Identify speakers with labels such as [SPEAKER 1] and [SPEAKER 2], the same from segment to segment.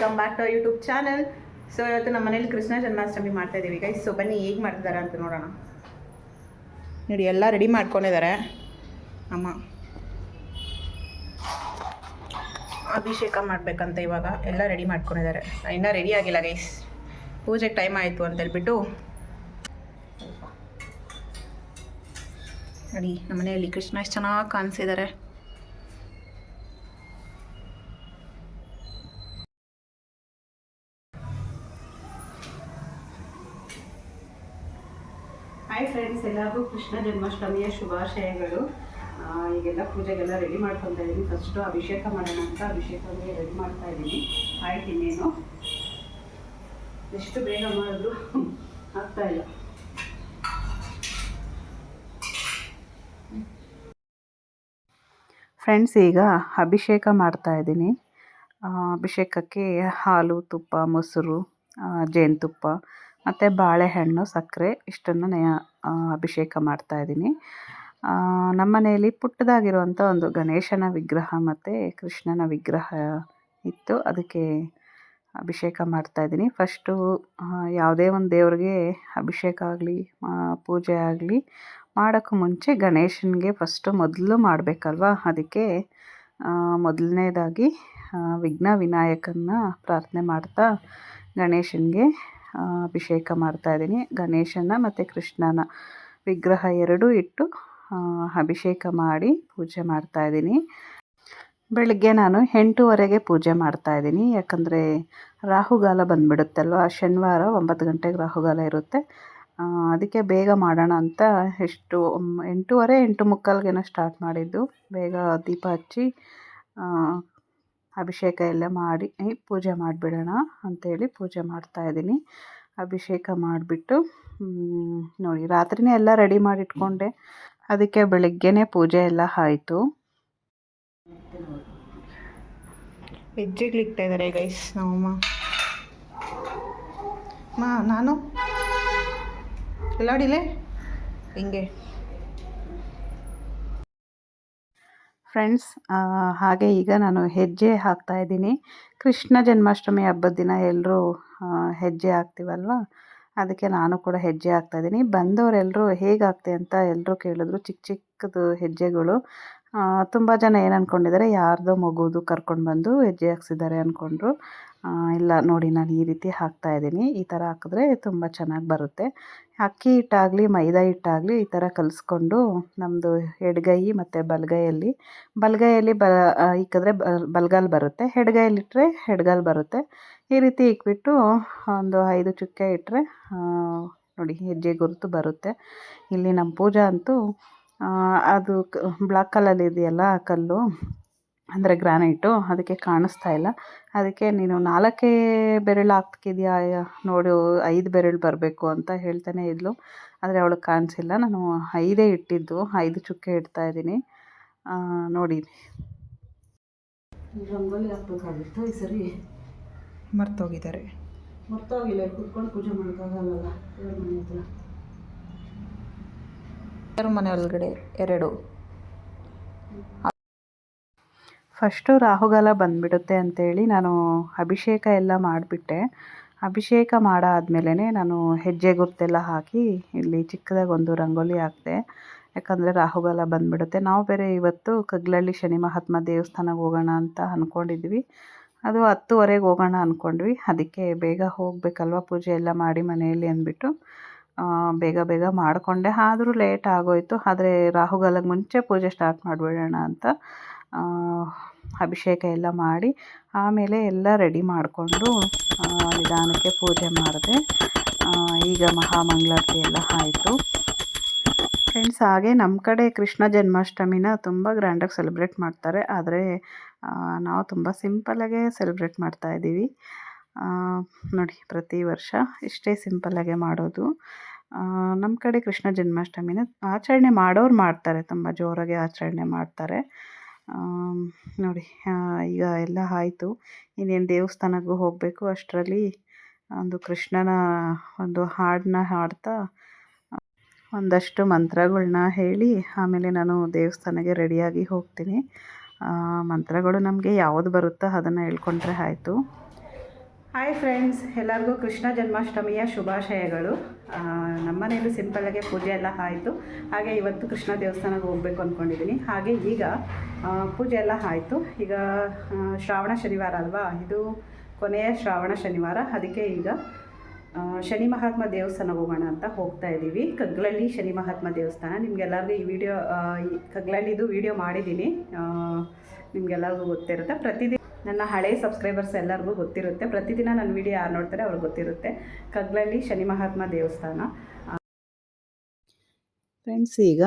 [SPEAKER 1] Welcome back to YouTube channel so ಇವತ್ತು ನಮ್ಮ ಮನೇಲಿ ಕೃಷ್ಣ ಜನ್ಮಾಷ್ಟಮಿ ಮಾಡ್ತಾ ಇದ್ದೀವಿ ಗೈಸ್ ಸೊ ಬನ್ನಿ, ಹೇಗೆ ಮಾಡ್ತಿದ್ದಾರೆ ಅಂತ ನೋಡೋಣ. ನೋಡಿ, ಎಲ್ಲ ರೆಡಿ ಮಾಡ್ಕೊಂಡಿದ್ದಾರೆ ಅಮ್ಮ. ಅಭಿಷೇಕ ಮಾಡಬೇಕಂತ ಇವಾಗ ಎಲ್ಲ ರೆಡಿ ಮಾಡ್ಕೊಂಡಿದ್ದಾರೆ ಇನ್ನೂ ರೆಡಿ ಆಗಿಲ್ಲ ಗೈಸ್ ಪೂಜೆಗೆ ಟೈಮ್ ಆಯಿತು ಅಂತ ಹೇಳ್ಬಿಟ್ಟು. ನೋಡಿ, ನಮ್ಮ ಮನೆಯಲ್ಲಿ ಕೃಷ್ಣ ಎಷ್ಟು ಚೆನ್ನಾಗಿ ಕಾಣಿಸಿದ್ದಾರೆ ಹಾಯ್ ಫ್ರೆಂಡ್ಸ್ ಎಲ್ಲರಿಗೂ ಕೃಷ್ಣ ಜನ್ಮಾಷ್ಟಮಿಯ ಶುಭಾಶಯಗಳು. ಈಗೆಲ್ಲ ಪೂಜೆಗೆಲ್ಲ ರೆಡಿ ಮಾಡ್ಕೊತಾ ಇದ್ದೀನಿ ಫಸ್ಟು ಅಭಿಷೇಕ ಮಾಡೋಣ ಅಂತ ಅಭಿಷೇಕ ರೆಡಿ ಮಾಡ್ತಾ ಇದ್ದೀನಿ ಆಯ್ತು ಇನ್ನೇನು? ಎಷ್ಟು ಬೇಗ ಮಾಡಿದ್ರು ಆಗ್ತಾ ಫ್ರೆಂಡ್ಸ್ ಈಗ ಅಭಿಷೇಕ ಮಾಡ್ತಾ ಇದ್ದೀನಿ ಅಭಿಷೇಕಕ್ಕೆ ಹಾಲು, ತುಪ್ಪ, ಮೊಸರು ಜೇನುತುಪ್ಪ ಮತ್ತು ಬಾಳೆಹಣ್ಣು ಸಕ್ಕರೆ ಇಷ್ಟನ್ನು ನೇ ಅಭಿಷೇಕ ಮಾಡ್ತಾ ಇದ್ದೀನಿ. ಆ, ನಮ್ಮ ಮನೆಯಲ್ಲಿ ಪುಟ್ಟದಾಗಿರುವಂಥ ಒಂದು ಗಣೇಶನ ವಿಗ್ರಹ ಮತ್ತು ಕೃಷ್ಣನ ವಿಗ್ರಹ ಇತ್ತು. ಅದಕ್ಕೆ ಅಭಿಷೇಕ ಮಾಡ್ತಾ ಇದ್ದೀನಿ. ಫಸ್ಟು ಯಾವುದೇ ಒಂದು ದೇವ್ರಿಗೆ ಅಭಿಷೇಕ ಆಗಲಿ ಪೂಜೆ ಆಗಲಿ ಮಾಡೋಕ್ಕೂ ಮುಂಚೆ ಗಣೇಶನಿಗೆ ಫಸ್ಟು ಮೊದಲು ಮಾಡಬೇಕಲ್ವಾ? ಅದಕ್ಕೆ ಮೊದಲನೇದಾಗಿ ವಿಘ್ನ ವಿನಾಯಕನ ಪ್ರಾರ್ಥನೆ ಮಾಡ್ತಾ ಗಣೇಶನಿಗೆ ಅಭಿಷೇಕ ಮಾಡ್ತಾ ಇದ್ದೀನಿ. ಗಣೇಶನ ಮತ್ತು ಕೃಷ್ಣನ ವಿಗ್ರಹ ಎರಡೂ ಇಟ್ಟು ಅಭಿಷೇಕ ಮಾಡಿ ಪೂಜೆ ಮಾಡ್ತಾ ಇದ್ದೀನಿ. ಬೆಳಗ್ಗೆ ನಾನು ಎಂಟೂವರೆಗೆ ಪೂಜೆ ಮಾಡ್ತಾ ಇದ್ದೀನಿ. ಯಾಕಂದರೆ ರಾಹುಗಾಲ ಬಂದುಬಿಡುತ್ತಲ್ವ? ಶನಿವಾರ ಒಂಬತ್ತು ಗಂಟೆಗೆ ರಾಹುಗಾಲ ಇರುತ್ತೆ. ಅದಕ್ಕೆ ಬೇಗ ಮಾಡೋಣ ಅಂತ ಎಷ್ಟು ಎಂಟೂವರೆ, ಎಂಟು ಮುಕ್ಕಾಲ್ಗೇನೋ ಸ್ಟಾರ್ಟ್ ಮಾಡಿದ್ದು. ಬೇಗ ದೀಪ ಹಚ್ಚಿ ಅಭಿಷೇಕ ಎಲ್ಲ ಮಾಡಿ ಪೂಜೆ ಮಾಡಿಬಿಡೋಣ ಅಂಥೇಳಿ ಪೂಜೆ ಮಾಡ್ತಾ ಇದ್ದೀನಿ. ಅಭಿಷೇಕ ಮಾಡಿಬಿಟ್ಟು ನೋಡಿ ರಾತ್ರಿನೇ ಎಲ್ಲ ರೆಡಿ ಮಾಡಿ ಇಟ್ಕೊಂಡೆ ಅದಕ್ಕೆ ಬೆಳಗ್ಗೆನೇ ಪೂಜೆ ಎಲ್ಲ ಆಯಿತು. ಹೆಜ್ಜೆಗಳು ಇಕ್ತಾ ಇದ್ದಾರೆ ಗೈಸ್ ನಮ್ಮಮ್ಮ ಮಾ ನಾನು? ಎಲ್ಲಾಡಿಲೆ ಹಿಂಗೆ. ಫ್ರೆಂಡ್ಸ್ ಹಾಗೆ ಈಗ ನಾನು ಹೆಜ್ಜೆ ಹಾಕ್ತಾ ಇದ್ದೀನಿ. ಕೃಷ್ಣ ಜನ್ಮಾಷ್ಟಮಿ ಹಬ್ಬದ ದಿನ ಎಲ್ಲರೂ ಹೆಜ್ಜೆ ಹಾಕ್ತೀವಲ್ವ? ಅದಕ್ಕೆ ನಾನು ಕೂಡ ಹೆಜ್ಜೆ ಹಾಕ್ತಾ ಇದ್ದೀನಿ. ಬಂದವರೆಲ್ಲರೂ ಹೇಗೆ ಹಾಕ್ತೆ ಅಂತ ಎಲ್ಲರೂ ಕೇಳಿದ್ರು. ಚಿಕ್ಕ ಚಿಕ್ಕದು ಹೆಜ್ಜೆಗಳು. ತುಂಬ ಜನ ಏನು ಅಂದ್ಕೊಂಡಿದ್ದಾರೆ ಯಾರ್ದೋ ಮಗುದು ಕರ್ಕೊಂಡು ಬಂದು ಹೆಜ್ಜೆ ಹಾಕ್ಸಿದ್ದಾರೆ ಅಂದ್ಕೊಂಡ್ರು ಇಲ್ಲ ನೋಡಿ, ನಾನು ಈ ರೀತಿ ಹಾಕ್ತಾ ಇದ್ದೀನಿ. ಈ ಥರ ಹಾಕಿದ್ರೆ ತುಂಬ ಚೆನ್ನಾಗಿ ಬರುತ್ತೆ. ಅಕ್ಕಿ ಹಿಟ್ಟಾಗಲಿ, ಮೈದಾ ಹಿಟ್ಟಾಗಲಿ ಈ ಥರ ಕಲಿಸ್ಕೊಂಡು ನಮ್ಮದು ಎಡ್ಗೈ ಮತ್ತು ಬಲಗೈಯಲ್ಲಿ ಬಲಗೈಯಲ್ಲಿ ಬ ಇಕ್ಕಿದ್ರೆ ಬಲ್ಗಾಲ್ ಬರುತ್ತೆ. ಹೆಡ್ಗೈಲಿಟ್ಟರೆ ಹೆಡ್ಗಾಲ್ ಬರುತ್ತೆ. ಈ ರೀತಿ ಇಕ್ಬಿಟ್ಟು ಒಂದು ಐದು ಚುಕ್ಕೆ ಇಟ್ಟರೆ ನೋಡಿ, ಹೆಜ್ಜೆ ಗುರುತು ಬರುತ್ತೆ. ಇಲ್ಲಿ ನಮ್ಮ ಪೂಜಾ ಅಂತೂ ಅದು ಕ ಬ್ಲಾಕ್ ಕಲ್ಲಲ್ಲಿ ಇದೆಯಲ್ಲ ಆ ಕಲ್ಲು ಅಂದರೆ ಗ್ರಾನೈಟು ಅದಕ್ಕೆ ಕಾಣಿಸ್ತಾ ಇಲ್ಲ. ಅದಕ್ಕೆ ನೀನು ನಾಲ್ಕೇ ಬೆರಳು ಹಾಕ್ತಿದ್ಯಾ ನೋಡು ಐದು ಬೆರಳು ಬರಬೇಕು ಅಂತ ಹೇಳ್ತಾನೆ ಇದ್ಲು. ಆದರೆ ಅವಳಿಗೆ ಕಾಣಿಸಿಲ್ಲ. ನಾನು ಐದೇ ಇಟ್ಟಿದ್ದು ಐದು ಚುಕ್ಕೆ ಇಡ್ತಾ ಇದ್ದೀನಿ. ಆ, ನೋಡಿ.
[SPEAKER 2] ರಂಗೋಲಿ ಹಾಕ್ಬೇಕಾಗಿತ್ತು ಈ ಸರಿ
[SPEAKER 1] ಮರ್ತೋಗಿದ್ದಾರೆ.
[SPEAKER 2] ಮರ್ತೋಗಿಲ್ಲ ಕುತ್ಕೊಂಡು ಪೂಜೆ ಮಾಡೋಕ್ಕಾಗಲ್ಲ. ಮನೆ ಹತ್ರ
[SPEAKER 1] ಮನೆ ಒಳಗಡೆ ಎರಡು. ಫಸ್ಟು ರಾಹುಗಾಲ ಬಂದುಬಿಡುತ್ತೆ ಅಂತೇಳಿ ನಾನು ಅಭಿಷೇಕ ಎಲ್ಲ ಮಾಡಿಬಿಟ್ಟೆ. ಅಭಿಷೇಕ ಮಾಡಾದ್ಮೇಲೆ ನಾನು ಹೆಜ್ಜೆ ಗುರುತೆಲ್ಲ ಹಾಕಿ ಇಲ್ಲಿ ಚಿಕ್ಕದಾಗಿ ಒಂದು ರಂಗೋಲಿ ಹಾಕಿದೆ. ಯಾಕಂದರೆ ರಾಹುಗಾಲ ಬಂದುಬಿಡುತ್ತೆ. ನಾವು ಬೇರೆ ಇವತ್ತು ಕಗ್ಲಳ್ಳಿ ಶನಿ ಮಹಾತ್ಮ ದೇವಸ್ಥಾನಕ್ಕೆ ಹೋಗೋಣ ಅಂತ ಅಂದ್ಕೊಂಡಿದ್ವಿ ಅದು ಹತ್ತುವರೆಗೆ ಹೋಗೋಣ ಅಂದ್ಕೊಂಡ್ವಿ ಅದಕ್ಕೆ ಬೇಗ ಹೋಗಬೇಕಲ್ವ ಪೂಜೆ ಎಲ್ಲ ಮಾಡಿ ಮನೆಯಲ್ಲಿ ಅಂದ್ಬಿಟ್ಟು. ಬೇಗ ಬೇಗ ಮಾಡಿಕೊಂಡೆ. ಆದರೂ ಲೇಟ್ ಆಗೋಯಿತು. ಆದರೆ ರಾಹುಗಾಲಕ್ಕೆ ಮುಂಚೆ ಪೂಜೆ ಸ್ಟಾರ್ಟ್ ಮಾಡಿಬಿಡೋಣ ಅಂತ ಅಭಿಷೇಕ ಎಲ್ಲ ಮಾಡಿ ಆಮೇಲೆ ಎಲ್ಲ ರೆಡಿ ಮಾಡಿಕೊಂಡು ನಿಧಾನಕ್ಕೆ ಪೂಜೆ ಮಾಡಿದೆ. ಈಗ ಮಹಾಮಂಗಳಾರತಿ ಎಲ್ಲ ಆಯಿತು. ಫ್ರೆಂಡ್ಸ್ ಹಾಗೆ ನಮ್ಮ ಕಡೆ ಕೃಷ್ಣ ಜನ್ಮಾಷ್ಟಮಿನ ತುಂಬ ಗ್ರ್ಯಾಂಡಾಗಿ ಸೆಲೆಬ್ರೇಟ್ ಮಾಡ್ತಾರೆ. ಆದರೆ ನಾವು ತುಂಬ ಸಿಂಪಲ್ಲಾಗೆ ಸೆಲೆಬ್ರೇಟ್ ಮಾಡ್ತಾ ಆ, ನೋಡಿ, ಪ್ರತಿ ವರ್ಷ ಇಷ್ಟೇ ಸಿಂಪಲ್ಲಾಗೆ ಮಾಡೋದು. ನಮ್ಮ ಕಡೆ ಕೃಷ್ಣ ಜನ್ಮಾಷ್ಟಮಿನ ಆಚರಣೆ ಮಾಡೋರು ಮಾಡ್ತಾರೆ, ತುಂಬ ಜೋರಾಗಿ ಆಚರಣೆ ಮಾಡ್ತಾರೆ. ನೋಡಿ ಈಗ ಎಲ್ಲ ಆಯಿತು. ಇನ್ನೇನು ದೇವಸ್ಥಾನಕ್ಕೂ ಹೋಗಬೇಕು, ಅಷ್ಟರಲ್ಲಿ ಒಂದು ಕೃಷ್ಣನ ಒಂದು ಹಾಡನ್ನ ಹಾಡ್ತಾ, ಒಂದಷ್ಟು ಮಂತ್ರಗಳನ್ನ ಹೇಳಿ, ಆಮೇಲೆ ನಾನು ದೇವಸ್ಥಾನಕ್ಕೆ ರೆಡಿಯಾಗಿ ಹೋಗ್ತೀನಿ. ಮಂತ್ರಗಳು ನಮಗೆ ಯಾವುದು ಬರುತ್ತೋ ಅದನ್ನು ಹೇಳ್ಕೊಂಡ್ರೆ ಆಯಿತು. ಹಾಯ್ ಫ್ರೆಂಡ್ಸ್ ಎಲ್ಲರಿಗೂ ಕೃಷ್ಣ ಜನ್ಮಾಷ್ಟಮಿಯ ಶುಭಾಶಯಗಳು. ನಮ್ಮನೇಲೂ ಸಿಂಪಲ್ಲಾಗೆ ಪೂಜೆ ಎಲ್ಲ ಆಯಿತು. ಹಾಗೆ ಇವತ್ತು ಕೃಷ್ಣ ದೇವಸ್ಥಾನಕ್ಕೆ ಹೋಗಬೇಕು ಅಂದ್ಕೊಂಡಿದ್ದೀನಿ ಹಾಗೆ ಈಗ ಪೂಜೆ ಎಲ್ಲ ಆಯಿತು. ಈಗ ಶ್ರಾವಣ ಶನಿವಾರ ಅಲ್ವಾ? ಇದು ಕೊನೆಯ ಶ್ರಾವಣ ಶನಿವಾರ. ಅದಕ್ಕೆ ಈಗ ಶನಿ ಮಹಾತ್ಮ ದೇವಸ್ಥಾನ ಹೋಗೋಣ ಅಂತ ಹೋಗ್ತಾ ಇದ್ದೀವಿ ಕಗ್ಲಳ್ಳಿ ಶನಿ ಮಹಾತ್ಮ ದೇವಸ್ಥಾನ. ನಿಮಗೆಲ್ಲರಿಗೂ ಈ ವಿಡಿಯೋ ಕಗ್ಲಳ್ಳಿದು ವಿಡಿಯೋ ಮಾಡಿದ್ದೀನಿ ನಿಮಗೆಲ್ಲರಿಗೂ ಗೊತ್ತಿರುತ್ತೆ. ಪ್ರತಿದಿನ ನನ್ನ ಹಳೆ ಸಬ್ಸ್ಕ್ರೈಬರ್ಸ್ ಎಲ್ಲರಿಗೂ ಗೊತ್ತಿರುತ್ತೆ. ಪ್ರತಿದಿನ ನನ್ನ ವಿಡಿಯೋ ಯಾರು ನೋಡ್ತಾರೆ ಅವ್ರಿಗೆ ಗೊತ್ತಿರುತ್ತೆ. ಕಗ್ಲಲ್ಲಿ ಶನಿ ಮಹಾತ್ಮ ದೇವಸ್ಥಾನ. ಫ್ರೆಂಡ್ಸ್ ಈಗ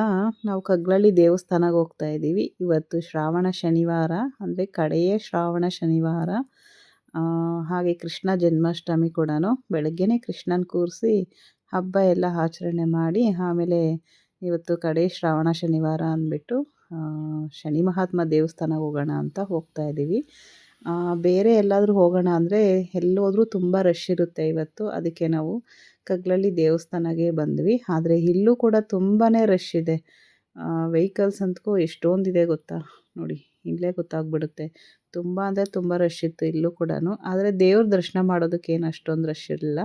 [SPEAKER 1] ನಾವು ಕಗ್ಲಳ್ಳಿ ದೇವಸ್ಥಾನಕ್ಕೆ ಹೋಗ್ತಾ ಇದ್ದೀವಿ ಇವತ್ತು ಶ್ರಾವಣ ಶನಿವಾರ, ಅಂದರೆ ಕಡೆಯ ಶ್ರಾವಣ ಶನಿವಾರ. ಹಾಗೆ ಕೃಷ್ಣ ಜನ್ಮಾಷ್ಟಮಿ ಕೂಡ ಬೆಳಗ್ಗೆನೇ ಕೃಷ್ಣನ ಕೂರಿಸಿ ಹಬ್ಬ ಎಲ್ಲ ಆಚರಣೆ ಮಾಡಿ, ಆಮೇಲೆ ಇವತ್ತು ಕಡೆ ಶ್ರಾವಣ ಶನಿವಾರ ಅಂದ್ಬಿಟ್ಟು ಶನಿ ಮಹಾತ್ಮ ದೇವಸ್ಥಾನಕ್ಕೆ ಹೋಗೋಣ ಅಂತ ಹೋಗ್ತಾ ಇದ್ದೀವಿ ಬೇರೆ ಎಲ್ಲಾದರೂ ಹೋಗೋಣ ಅಂದರೆ ಎಲ್ಲೋದ್ರೂ ತುಂಬ ರಶ್ ಇರುತ್ತೆ ಇವತ್ತು. ಅದಕ್ಕೆ ನಾವು ಕಗ್ಲಳ್ಳಿ ದೇವಸ್ಥಾನಕ್ಕೆ ಬಂದ್ವಿ. ಆದರೆ ಇಲ್ಲೂ ಕೂಡ ತುಂಬಾ ರಶ್ ಇದೆ. ವೆಹಿಕಲ್ಸ್ ಅಂತೂ ಎಷ್ಟೊಂದಿದೆ ಗೊತ್ತಾ? ನೋಡಿ, ಇಲ್ಲೇ ಗೊತ್ತಾಗ್ಬಿಡುತ್ತೆ. ತುಂಬ ಅಂದರೆ ತುಂಬ ರಶ್ ಇತ್ತು ಇಲ್ಲೂ ಕೂಡ ಆದರೆ ದೇವ್ರ ದರ್ಶನ ಮಾಡೋದಕ್ಕೆ ಏನು ಅಷ್ಟೊಂದು ರಶ್ ಇರಲಿಲ್ಲ.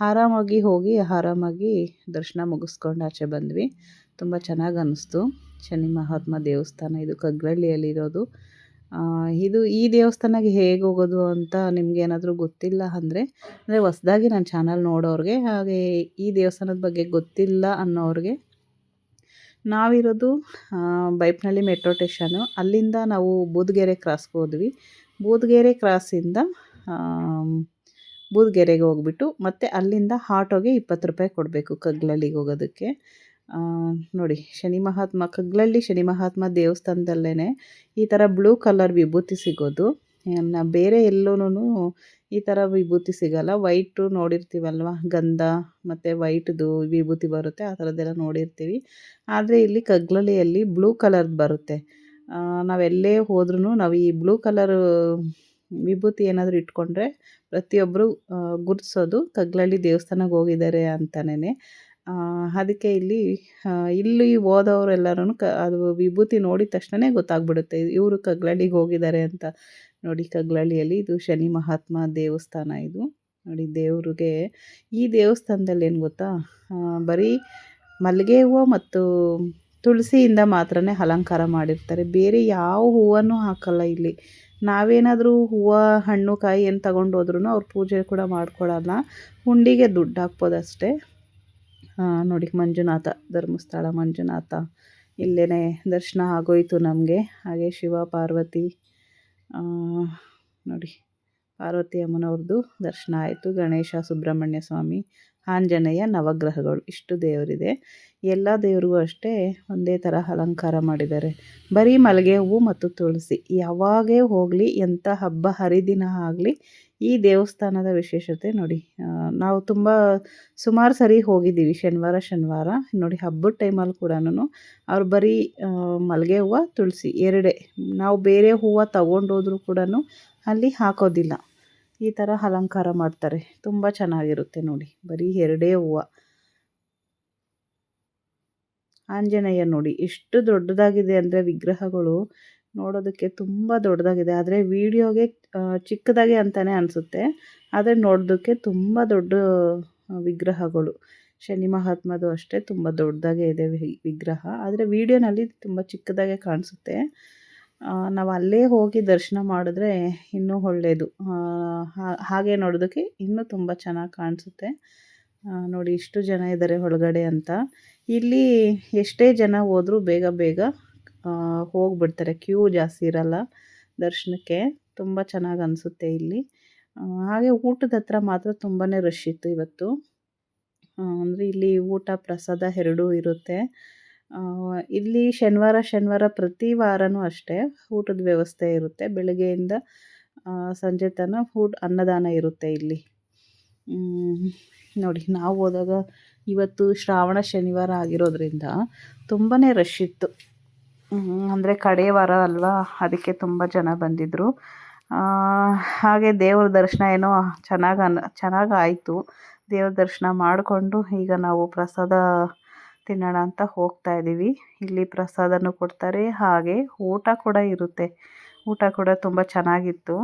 [SPEAKER 1] ಆರಾಮಾಗಿ ಹೋಗಿ, ಆರಾಮಾಗಿ ದರ್ಶನ ಮುಗಿಸ್ಕೊಂಡು ಆಚೆ ಬಂದ್ವಿ. ತುಂಬ ಚೆನ್ನಾಗಿ ಅನ್ನಿಸ್ತು ಶನಿ ಮಹಾತ್ಮ ದೇವಸ್ಥಾನ, ಇದು ಕಗ್ಗಳ್ಳಿಯಲ್ಲಿರೋದು ಇದು ಈ ದೇವಸ್ಥಾನಕ್ಕೆ ಹೇಗೆ ಹೋಗೋದು ಅಂತ ನಿಮ್ಗೆ ಏನಾದರೂ ಗೊತ್ತಿಲ್ಲ ಅಂದರೆ ಅಂದರೆ ಹೊಸ್ದಾಗಿ ನನ್ನ ಚಾನಲ್ ನೋಡೋರಿಗೆ, ಹಾಗೆ ಈ ದೇವಸ್ಥಾನದ ಬಗ್ಗೆ ಗೊತ್ತಿಲ್ಲ ಅನ್ನೋರಿಗೆ, ನಾವಿರೋದು ಬೈಪ್ನಳ್ಳಿ ಮೆಟ್ರೋ ಸ್ಟೇಷನು ಅಲ್ಲಿಂದ ನಾವು ಬೂದ್ಗೆರೆ ಕ್ರಾಸ್ಗೆ ಹೋದ್ವಿ. ಬೂದ್ಗೆರೆ ಕ್ರಾಸಿಂದ ಬೂದ್ಗೆರೆಗೆ ಹೋಗ್ಬಿಟ್ಟು ಮತ್ತು ಅಲ್ಲಿಂದ ಆಟೋಗೆ ಇಪ್ಪತ್ತು ರೂಪಾಯಿ ಕೊಡಬೇಕು ಕಗ್ಲಲ್ಲಿಗೆ ಹೋಗೋದಕ್ಕೆ. ನೋಡಿ, ಶನಿ ಮಹಾತ್ಮ, ಕಗ್ಲಲ್ಲಿ ಶನಿ ಮಹಾತ್ಮ ದೇವಸ್ಥಾನದಲ್ಲೇ ಈ ಥರ ಬ್ಲೂ ಕಲರ್ ವಿಭೂತಿ ಸಿಗೋದು. ಬೇರೆ ಎಲ್ಲೂ ಈ ಥರ ವಿಭೂತಿ ಸಿಗಲ್ಲ. ವೈಟು ನೋಡಿರ್ತೀವಲ್ವ? ಗಂಧ ಮತ್ತು ವೈಟ್ದು ವಿಭೂತಿ ಬರುತ್ತೆ, ಆ ಥರದ್ದೆಲ್ಲ ನೋಡಿರ್ತೀವಿ. ಆದರೆ ಇಲ್ಲಿ ಕಗ್ಲಳ್ಳಿಯಲ್ಲಿ ಬ್ಲೂ ಕಲರ್ದು ಬರುತ್ತೆ. ನಾವೆಲ್ಲೇ ಹೋದ್ರೂ ನಾವು ಈ ಬ್ಲೂ ಕಲರ್ ವಿಭೂತಿ ಏನಾದರೂ ಇಟ್ಕೊಂಡ್ರೆ ಪ್ರತಿಯೊಬ್ಬರು ಗುರ್ತಿಸೋದು ಕಗ್ಲಳ್ಳಿ ದೇವಸ್ಥಾನಕ್ಕೆ ಹೋಗಿದ್ದಾರೆ ಅಂತಲೇ ಅದಕ್ಕೆ ಇಲ್ಲಿ ಇಲ್ಲಿ ಹೋದವರೆಲ್ಲರೂ ಕ ಅದು ವಿಭೂತಿ ನೋಡಿದ ತಕ್ಷಣವೇ ಗೊತ್ತಾಗ್ಬಿಡುತ್ತೆ. ಇವರು ಕಗ್ಲಳ್ಳಿಗೆ ಹೋಗಿದ್ದಾರೆ ಅಂತ ನೋಡಿ ಕಗ್ಲಳ್ಳಿಯಲ್ಲಿ ಇದು ಶನಿ ಮಹಾತ್ಮ ದೇವಸ್ಥಾನ ಇದು. ನೋಡಿ ದೇವ್ರಿಗೆ ಈ ದೇವಸ್ಥಾನದಲ್ಲಿ ಏನು ಗೊತ್ತಾ? ಬರೀ ಮಲ್ಲಿಗೆ ಹೂವು ಮತ್ತು ತುಳಸಿಯಿಂದ ಮಾತ್ರನೇ ಅಲಂಕಾರ ಮಾಡಿರ್ತಾರೆ. ಬೇರೆ ಯಾವ ಹೂವನ್ನು ಹಾಕಲ್ಲ ಇಲ್ಲಿ. ನಾವೇನಾದರೂ ಹೂವು ಹಣ್ಣು ಕಾಯಿ ಏನು ತಗೊಂಡು ಹೋದ್ರೂ ಅವ್ರು ಪೂಜೆ ಕೂಡ ಮಾಡ್ಕೊಳ್ಳಲ್ಲ ಹುಂಡಿಗೆ ದುಡ್ಡು ಹಾಕ್ಬೋದಷ್ಟೇ. ಆ, ನೋಡಿ ಮಂಜುನಾಥ, ಧರ್ಮಸ್ಥಳ ಮಂಜುನಾಥ. ಇಲ್ಲೇ ದರ್ಶನ ಆಗೋಯಿತು ನಮಗೆ. ಹಾಗೆ ಶಿವ, ಪಾರ್ವತಿ ನೋಡಿ ಪಾರ್ವತಿ ಅಮ್ಮನವ್ರದ್ದು ದರ್ಶನ ಆಯಿತು. ಗಣೇಶ, ಸುಬ್ರಹ್ಮಣ್ಯ ಸ್ವಾಮಿ ಆಂಜನೇಯ ನವಗ್ರಹಗಳು. ಇಷ್ಟು ದೇವರಿದೆ. ಎಲ್ಲ ದೇವರಿಗೂ ಅಷ್ಟೇ ಒಂದೇ ಥರ ಅಲಂಕಾರ ಮಾಡಿದ್ದಾರೆ. ಬರೀ ಮಲ್ಲಿಗೆ ಹೂವು ಮತ್ತು ತುಳಸಿ. ಯಾವಾಗೇ ಹೋಗಲಿ, ಎಂಥ ಹಬ್ಬ, ಹರಿದಿನ ಆಗಲಿ, ಈ ದೇವಸ್ಥಾನದ ವಿಶೇಷತೆ ನೋಡಿ. ನಾವು ತುಂಬ ಸುಮಾರು ಸರಿ ಹೋಗಿದ್ದೀವಿ ಶನಿವಾರ ಶನಿವಾರ. ನೋಡಿ, ಹಬ್ಬದ ಟೈಮಲ್ಲಿ ಕೂಡ ಅವ್ರು ಬರೀ ಮಲ್ಲಿಗೆ ಹೂವು, ತುಳಸಿ ಎರಡೇ. ನಾವು ಬೇರೆ ಹೂವು ತಗೊಂಡೋದ್ರೂ ಕೂಡ ಅಲ್ಲಿ ಹಾಕೋದಿಲ್ಲ. ಈ ಥರ ಅಲಂಕಾರ ಮಾಡ್ತಾರೆ. ತುಂಬ ಚೆನ್ನಾಗಿರುತ್ತೆ ನೋಡಿ. ಬರೀ ಎರಡೇ ಹೂವು. ಆಂಜನೇಯ ನೋಡಿ. ಎಷ್ಟು ದೊಡ್ಡದಾಗಿದೆ ಅಂದರೆ ವಿಗ್ರಹಗಳು ನೋಡೋದಕ್ಕೆ ತುಂಬ ದೊಡ್ಡದಾಗಿದೆ. ಆದರೆ ವೀಡಿಯೋಗೆ ಚಿಕ್ಕದಾಗೆ ಅಂತಲೇ ಅನಿಸುತ್ತೆ. ಆದರೆ ನೋಡೋದಕ್ಕೆ ತುಂಬ ದೊಡ್ಡ ವಿಗ್ರಹಗಳು. ಶನಿ ಮಹಾತ್ಮದು ಅಷ್ಟೇ ತುಂಬ ದೊಡ್ಡದಾಗೆ ಇದೆ ವಿಗ್ರಹ. ಆದರೆ ವಿಡಿಯೋನಲ್ಲಿ ತುಂಬ ಚಿಕ್ಕದಾಗೆ ಕಾಣಿಸುತ್ತೆ. ನಾವು ಅಲ್ಲೇ ಹೋಗಿ ದರ್ಶನ ಮಾಡಿದ್ರೆ ಇನ್ನೂ ಒಳ್ಳೆಯದು ಹಾಗೆ ನೋಡೋದಕ್ಕೆ ಇನ್ನೂ ತುಂಬ ಚೆನ್ನಾಗಿ ಕಾಣಿಸುತ್ತೆ. ನೋಡಿ ಇಷ್ಟು ಜನ ಇದ್ದಾರೆ ಒಳಗಡೆ ಅಂತ. ಇಲ್ಲಿ ಎಷ್ಟೇ ಜನ ಹೋದರೂ ಬೇಗ ಬೇಗ ಹೋಗ್ಬಿಡ್ತಾರೆ. ಕ್ಯೂ ಜಾಸ್ತಿ ಇರಲ್ಲ ದರ್ಶನಕ್ಕೆ. ತುಂಬ ಚೆನ್ನಾಗಿ ಅನಿಸುತ್ತೆ ಇಲ್ಲಿ. ಹಾಗೆ ಊಟದ ಹತ್ರ ಮಾತ್ರ ತುಂಬಾ ರಶ್ ಇತ್ತು ಇವತ್ತು. ಅಂದರೆ ಇಲ್ಲಿ ಊಟ ಪ್ರಸಾದ ಎರಡೂ ಇರುತ್ತೆ. ಇಲ್ಲಿ ಶನಿವಾರ ಶನಿವಾರ ಪ್ರತಿ ವಾರನೂ ಅಷ್ಟೇ ಊಟದ ವ್ಯವಸ್ಥೆ ಇರುತ್ತೆ. ಬೆಳಗ್ಗೆಯಿಂದ ಸಂಜೆ ತನಕ ಊಟ, ಅನ್ನದಾನ ಇರುತ್ತೆ ಇಲ್ಲಿ. ನೋಡಿ, ನಾವು ಹೋದಾಗ ಇವತ್ತು ಶ್ರಾವಣ, ಶನಿವಾರ ಆಗಿರೋದ್ರಿಂದ ತುಂಬಾ ರಶ್ ಇತ್ತು. ಅಂದರೆ ಕಡೆ ವಾರ ಅಲ್ವಾ? ಅದಕ್ಕೆ ತುಂಬ ಜನ ಬಂದಿದ್ದರು ಹಾಗೆ ದೇವ್ರ ದರ್ಶನ ಏನೋ ಚೆನ್ನಾಗಿ ಅನ್ನ ಚೆನ್ನಾಗಿ ಆಯಿತು. ದೇವ್ರ ದರ್ಶನ ಮಾಡಿಕೊಂಡು ಈಗ ನಾವು ಪ್ರಸಾದ ತಿನ್ನೋಣ ಅಂತ ಹೋಗ್ತಾ ಇದ್ದೀವಿ. ಇಲ್ಲಿ ಪ್ರಸಾದನೂ ಕೊಡ್ತಾರೆ. ಹಾಗೆ ಊಟ ಕೂಡ ಇರುತ್ತೆ. ಊಟ ಕೂಡ ತುಂಬ ಚೆನ್ನಾಗಿತ್ತು.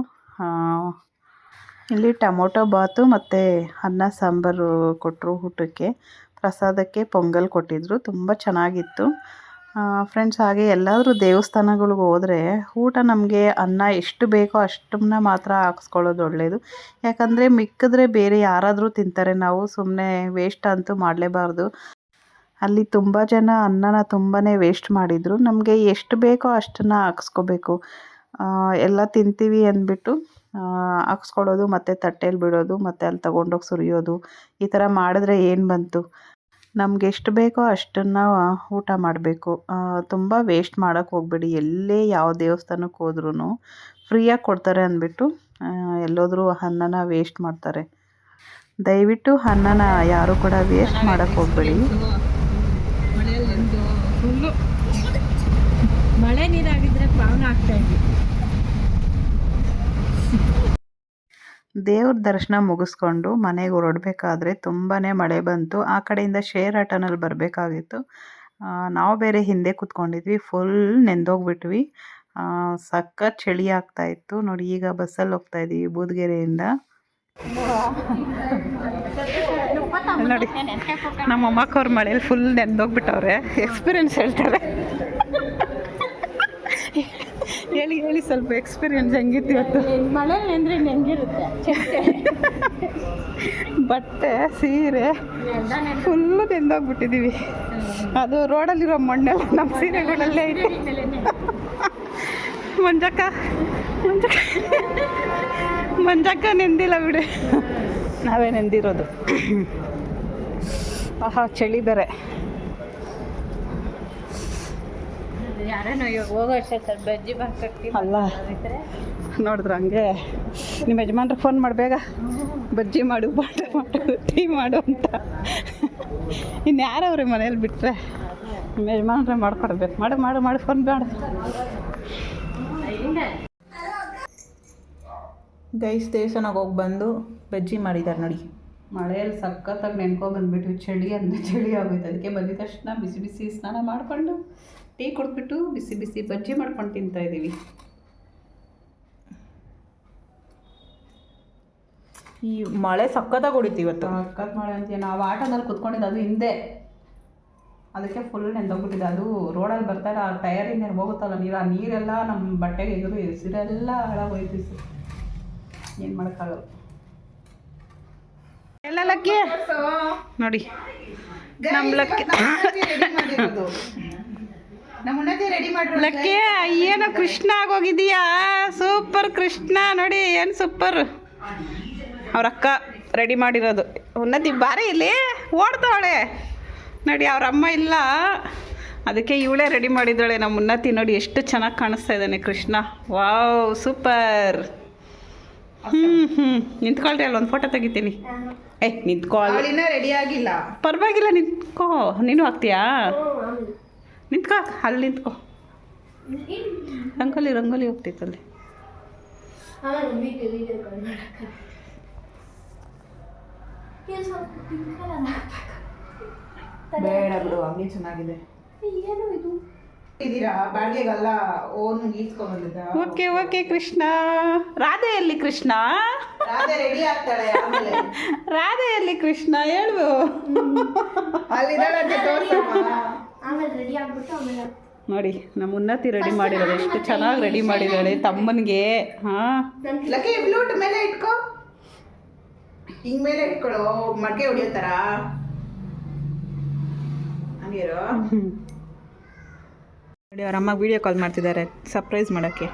[SPEAKER 1] ಇಲ್ಲಿ ಟೊಮೊಟೊ ಬಾತು ಮತ್ತು ಅನ್ನ ಸಾಂಬಾರು ಕೊಟ್ಟರು ಊಟಕ್ಕೆ. ಪ್ರಸಾದಕ್ಕೆ ಪೊಂಗಲ್ ಕೊಟ್ಟಿದ್ದರು ತುಂಬ ಚೆನ್ನಾಗಿತ್ತು. ಫ್ರೆಂಡ್ಸ್ ಹಾಗೆ ಎಲ್ಲಾದರೂ ದೇವಸ್ಥಾನಗಳಿಗೆ ಹೋದರೆ ಊಟ ನಮಗೆ ಅನ್ನ ಎಷ್ಟು ಬೇಕೋ ಅಷ್ಟನ್ನ ಮಾತ್ರ ಹಾಕ್ಸ್ಕೊಳ್ಳೋದು ಒಳ್ಳೆಯದು ಯಾಕಂದರೆ ಮಿಕ್ಕಿದ್ರೆ ಬೇರೆ ಯಾರಾದರೂ ತಿಂತಾರೆ. ನಾವು ಸುಮ್ಮನೆ ವೇಸ್ಟ್ ಅಂತೂ ಮಾಡಲೇಬಾರ್ದು. ಅಲ್ಲಿ ತುಂಬ ಜನ ಅನ್ನನ ತುಂಬಾ ವೇಸ್ಟ್ ಮಾಡಿದರು. ನಮಗೆ ಎಷ್ಟು ಬೇಕೋ ಅಷ್ಟನ್ನು ಹಾಕ್ಸ್ಕೋಬೇಕು. ಎಲ್ಲ ತಿಂತೀವಿ ಅಂದ್ಬಿಟ್ಟು ಹಾಕ್ಸ್ಕೊಳ್ಳೋದು, ಮತ್ತು ತಟ್ಟೆಯಲ್ಲಿ ಬಿಡೋದು, ಮತ್ತು ಅಲ್ಲಿ ತೊಗೊಂಡೋಗಿ ಸುರಿಯೋದು, ಈ ಥರ ಮಾಡಿದ್ರೆ ಏನು ಬಂತು? ನಮ್ಗೆ ಎಷ್ಟು ಬೇಕೋ ಅಷ್ಟನ್ನು ಊಟ ಮಾಡಬೇಕು. ತುಂಬ ವೇಸ್ಟ್ ಮಾಡೋಕ್ಕೆ ಹೋಗ್ಬೇಡಿ. ಎಲ್ಲೇ ಯಾವ ದೇವಸ್ಥಾನಕ್ಕೆ ಹೋದ್ರೂ ಫ್ರೀಯಾಗಿ ಕೊಡ್ತಾರೆ ಅಂದ್ಬಿಟ್ಟು ಎಲ್ಲೋದ್ರೂ ಅನ್ನನ ವೇಸ್ಟ್ ಮಾಡ್ತಾರೆ. ದಯವಿಟ್ಟು ಅನ್ನನ ಯಾರೂ ಕೂಡ ವೇಸ್ಟ್ ಮಾಡೋಕ್ಕೆ ಹೋಗ್ಬೇಡಿ
[SPEAKER 2] ಮಳೆಯಲ್ಲಿ ನೆಂದು ಫುಲ್ಲು ಮಳೆ
[SPEAKER 1] ದೇವ್ರ ದರ್ಶನ ಮುಗಿಸ್ಕೊಂಡು ಮನೆಗೆ ಹೊರಡ್ಬೇಕಾದ್ರೆ ತುಂಬಾ ಮಳೆ ಬಂತು. ಆ ಕಡೆಯಿಂದ ಶೇರ್ ಆಟೋನಲ್ಲಿ ಬರಬೇಕಾಗಿತ್ತು. ನಾವು ಬೇರೆ ಹಿಂದೆ ಕೂತ್ಕೊಂಡಿದ್ವಿ ಫುಲ್ ನೆಂದೋಗ್ಬಿಟ್ವಿ. ಸಖತ್ ಚಳಿ ಆಗ್ತಾ ಇತ್ತು ನೋಡಿ, ಈಗ ಬಸ್ಸಲ್ಲಿ ಹೋಗ್ತಾ ಇದ್ದೀವಿ ಬೂದ್ಗೆರೆಯಿಂದ. ನೋಡಿ ನಮ್ಮ ಅಮ್ಮಕ್ಕವ್ರ ಮಳೆಯಲ್ಲಿ ಫುಲ್ ನೆಂದೋಗ್ಬಿಟ್ಟವ್ರೆ. ಎಕ್ಸ್ಪೀರಿಯನ್ಸ್ ಹೇಳ್ತಾರೆ. ಹೇಳಿ ಹೇಳಿ ಸ್ವಲ್ಪ ಎಕ್ಸ್ಪೀರಿಯನ್ಸ್ ಹೆಂಗಿತ್ತು ಇವತ್ತು?
[SPEAKER 2] ಮಳೆ ನೆಂದ್ರೆ ಹೆಂಗಿರುತ್ತೆ?
[SPEAKER 1] ಬಟ್ಟೆ ಸೀರೆ ಫುಲ್ಲು ತಿಂದೋಗ್ಬಿಟ್ಟಿದ್ದೀವಿ ಅದು ರೋಡಲ್ಲಿರೋ ಮಣ್ಣೆಲ್ಲ ನಮ್ಮ ಸೀರೆಗಳಲ್ಲೇ ಇದೆ. ಮಂಜಕ್ಕ ಮಂಜಕ್ಕ. ಮಂಜಕ್ಕ ನೆಂದಿಲ್ಲ ಬಿಡು. ನಾವೇ ನೆಂದಿರೋದು. ಆಹಾ ಚಳಿ ಬೇರೆ.
[SPEAKER 2] ಯಾರೇನೋ ಇವಾಗ ಹೋಗೋ ಅಷ್ಟೇ ಬಜ್ಜಿ ಬರ್ಕಟ್ಟಿ
[SPEAKER 1] ಅಲ್ಲ. ನೋಡಿದ್ರ ಹಂಗೆ. ನಿಮ್ಮ ಯಜಮಾನ್ರಿಗೆ ಫೋನ್ ಮಾಡಬೇಗ ಬಜ್ಜಿ ಮಾಡು ಬಾಟ ಮಾಡು ಟೀ ಮಾಡು ಅಂತ. ಇನ್ನು ಯಾರವ್ರಿ ಮನೇಲಿ ಬಿಟ್ಟರೆ ನಿಮ್ಮ ಯಜಮಾನ್ರೆ ಮಾಡ್ಕೊಡ್ಬೇಕು. ಮಾಡು ಮಾಡು ಮಾಡು ಫೋನ್ ಬೇಡ.
[SPEAKER 3] ಗೈಸ್ ದೇವಸ್ಥಾನಕ್ಕೆ ಹೋಗಿ ಬಂದು ಬಜ್ಜಿ ಮಾಡಿದ್ದಾರೆ ನೋಡಿ.
[SPEAKER 1] ಮಳೆಯಲ್ಲಿ ಸಖತ್ತಾಗಿ ನೆನ್ಕೊ ಬಂದ್ಬಿಟ್ಟು ಚಳಿ ಅಂದರೆ ಚಳಿ ಆಗೋಯ್ತು. ಅದಕ್ಕೆ ಬಂದಿದ ತಕ್ಷಣ ಬಿಸಿ ಬಿಸಿ ಸ್ನಾನ ಮಾಡಿಕೊಂಡು ಟೀ ಕುಡಿದ್ಬಿಟ್ಟು ಬಿಸಿ ಬಿಸಿ ಬಜ್ಜಿ ಮಾಡ್ಕೊಂಡು ತಿಂತಾ ಇದ್ದೀವಿ
[SPEAKER 3] ಈ ಮಳೆ ಸಕ್ಕತ್ತಾಗಿ ಹೊಡಿತು ಇವತ್ತು.
[SPEAKER 1] ಸಕ್ಕತ್ ಮಳೆ ಅಂತೀಯ ನಾವು ಆಟೋದಲ್ಲಿ ಕುತ್ಕೊಂಡಿದ್ದು ಅದು ಹಿಂದೆ. ಅದಕ್ಕೆ ಫುಲ್ ನೆಂದೋಗ್ಬಿಟ್ಟಿದೆ. ಅದು ರೋಡಲ್ಲಿ ಬರ್ತಾರೆ ಆ ಟಯರಿಂದ ಹೋಗುತ್ತಲ್ಲ ನೀರು ಆ ನೀರೆಲ್ಲ ನಮ್ಮ ಬಟ್ಟೆಗೆ ಎದುರು ಹೆಸರೆಲ್ಲ ಹಾಳಾಗೋಯ್ತು ಏನು ಮಾಡೋಕ್ಕಾಗಲ್ಲ. ಎಲ್ಲ ಲಕ್ಕಿ? ನೋಡಿ ನಮ್ಮ ಲಕ್ಕಿ. ಲಕ್ಕಿ ಏನೋ ಕೃಷ್ಣ ಆಗೋಗಿದೀಯಾ ಸೂಪರ್ ಕೃಷ್ಣ ನೋಡಿ ಏನು ಸೂಪರ್. ಅವ್ರ ಅಕ್ಕ ರೆಡಿ ಮಾಡಿರೋದು. ಉನ್ನತಿ ಬಾರಿ ಇಲ್ಲಿ ಓಡ್ತಾವಳೆ. ನೋಡಿ ಅವ್ರ ಅಮ್ಮ ಇಲ್ಲ. ಅದಕ್ಕೆ ಇವಳೇ ರೆಡಿ ಮಾಡಿದ್ದಾಳೆ ನಮ್ಮ ಉನ್ನತಿ. ನೋಡಿ ಎಷ್ಟು ಚೆನ್ನಾಗಿ ಕಾಣಿಸ್ತಾ ಇದ್ದಾನೆ ಕೃಷ್ಣ. Wow super. ಹ್ಞೂ ಹ್ಞೂ ನಿಂತ್ಕೊಳ್ರಿ ಅಲ್ಲಿ ಒಂದು ಫೋಟೋ ತೆಗಿತೀನಿ. ಏ ನಿಂತ್ಕೋ ಅಲ್ಲಿ
[SPEAKER 3] ರೆಡಿ ಆಗಿಲ್ಲ.
[SPEAKER 1] ಪರವಾಗಿಲ್ಲ ನಿಂತ್ಕೋ. ನೀನು ಹಾಕ್ತೀಯಾ ನಿಂತ್ಕೋ ಅಲ್ಲಿ ನಿಂತ್ಕೋ. ರಂಗೋಲಿ ರಂಗೋಲಿ ಹೋಗ್ತೈತಲ್ಲಿ
[SPEAKER 3] ಬೇಡ ಬಿಡು ಹಂಗೆ ಚೆನ್ನಾಗಿದೆ. ಇದೀರಾ ಬಾಡಿಗೆಗಲ್ಲ ಓನ್ ಗೀಸ್ಕೊಂಡ್ ಬಂದಿದ್ದ?
[SPEAKER 1] Okay okay Krishna. ರಾಧೆ ಎಲ್ಲಿ ಕೃಷ್ಣ.
[SPEAKER 3] ರಾಧೆ ರೆಡಿ ಆಗ್ತಾಳೆ ಆಮೇಲೆ.
[SPEAKER 1] ರಾಧೆ ಎಲ್ಲಿ ಕೃಷ್ಣ ಹೇಳು.
[SPEAKER 3] ತೋರ್ಸಮ್ಮ.
[SPEAKER 4] ಆಮೇಲೆ ರೆಡಿ ಆಗ್ಬಿಟ್ಟು ಆಮೇಲೆ
[SPEAKER 1] ನೋಡಿ ನಮ್ಮ ಉನ್ನತಿ ರೆಡಿ ಮಾಡಿದ್ದಾರೆ. ಎಷ್ಟು ಚೆನ್ನಾಗಿ ರೆಡಿ ಮಾಡಿದ್ದಾಳೆ ತಮ್ಮನಿಗೆ. ಹಾಂ.
[SPEAKER 3] ಲಕ್ಕಿ ಫ್ಲೂಟ್ ಮೇಲೆ ಇಟ್ಕೋ. ಹಿಂಗ್ ಮೇಲೆ ಇಟ್ಕೊಳ್ಳೋ ಮಡಕೆ ಹೊಡಿಯೋ ಥರ ಹಂಗಿರೋ? ನೋಡಿ ಅವ್ರ ಅಮ್ಮ ವಿಡಿಯೋ ಕಾಲ್ ಮಾಡ್ತಿದ್ದಾರೆ. ಸರ್ಪ್ರೈಸ್ ಮಾಡೋಕ್ಕೆ.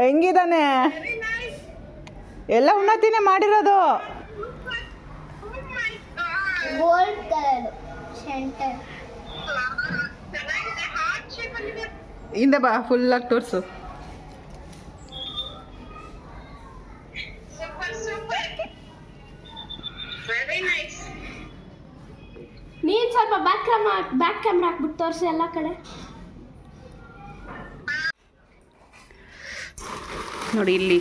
[SPEAKER 3] ಹೆಂಗಿದಾನೆ ಎಲ್ಲ ಉನ್ನತಿನೇ ಮಾಡಿರೋದು.
[SPEAKER 1] ಹಿಂದೆ ಬಾ ಫುಲ್ಲಾಗಿ ತೋರಿಸು.
[SPEAKER 4] ನೀನು ಸ್ವಲ್ಪ ಬ್ಯಾಕ್ ಕ್ಯಾಮ್ರಾ ಬ್ಯಾಕ್ ಕ್ಯಾಮ್ರಾ ಹಾಕ್ಬಿಟ್ಟು ತೋರಿಸಿ ಎಲ್ಲ ಕಡೆ.
[SPEAKER 1] ನೋಡಿ ಇಲ್ಲಿ.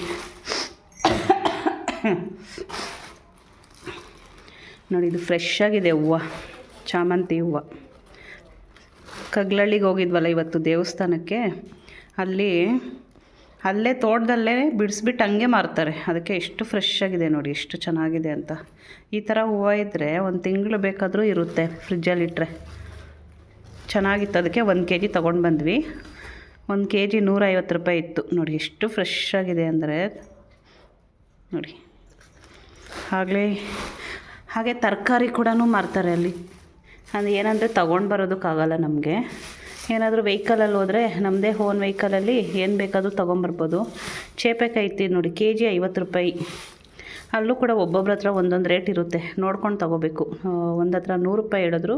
[SPEAKER 1] ನೋಡಿ, ಇದು ಫ್ರೆಶ್ ಆಗಿದೆ ಹೂವು. ಚಾಮಂತಿ ಹೂವು. ಕಗ್ಲಳ್ಳಿಗೆ ಹೋಗಿದ್ವಲ್ಲ ಇವತ್ತು ದೇವಸ್ಥಾನಕ್ಕೆ? ಅಲ್ಲಿ, ಅಲ್ಲೇ ತೋಟದಲ್ಲೇ ಬಿಡಿಸ್ಬಿಟ್ಟು ಹಂಗೆ ಮಾರ್ತಾರೆ. ಅದಕ್ಕೆ ಎಷ್ಟು ಫ್ರೆಶ್ ಆಗಿದೆ ನೋಡಿ, ಎಷ್ಟು ಚೆನ್ನಾಗಿದೆ ಅಂತ. ಈ ಥರ ಹೂವು ಇದ್ದರೆ ಒಂದು ತಿಂಗಳು ಬೇಕಾದರೂ ಇರುತ್ತೆ ಫ್ರಿಜ್ಜಲ್ಲಿಟ್ಟರೆ ಚೆನ್ನಾಗಿತ್ತು. ಅದಕ್ಕೆ ಒಂದು ಕೆ ಜಿ ತೊಗೊಂಡು ಬಂದ್ವಿ. ಒಂದು ಕೆ ಜಿ ನೂರೈವತ್ತು ರೂಪಾಯಿ ಇತ್ತು. ನೋಡಿ, ಎಷ್ಟು ಫ್ರೆಶ್ ಆಗಿದೆ ಅಂದರೆ, ನೋಡಿ. ಆಗಲೇ, ಹಾಗೆ ತರಕಾರಿ ಕೂಡ ಮಾರ್ತಾರೆ ಅಲ್ಲಿ. ಅಂದರೆ ಏನಂದರೆ ತಗೊಂಡು ಬರೋದಕ್ಕಾಗಲ್ಲ ನಮಗೆ. ಏನಾದರೂ ವೆಹಿಕಲಲ್ಲಿ ಹೋದರೆ ನಮ್ಮದೇ ಓನ್ ವೆಹಿಕಲಲ್ಲಿ ಏನು ಬೇಕಾದರೂ ತೊಗೊಂಬರ್ಬೋದು ಚೇಪೆಕಾಯಿ ಇತ್ತು ನೋಡಿ ಕೆ ಜಿ ಐವತ್ತು ರೂಪಾಯಿ. ಅಲ್ಲೂ ಕೂಡ ಒಬ್ಬೊಬ್ರ ಹತ್ರ ಒಂದೊಂದು ರೇಟ್ ಇರುತ್ತೆ. ನೋಡ್ಕೊಂಡು ತೊಗೋಬೇಕು. ಒಂದು ಹತ್ರ ನೂರು ರೂಪಾಯಿ ಹೇಳಿದ್ರು,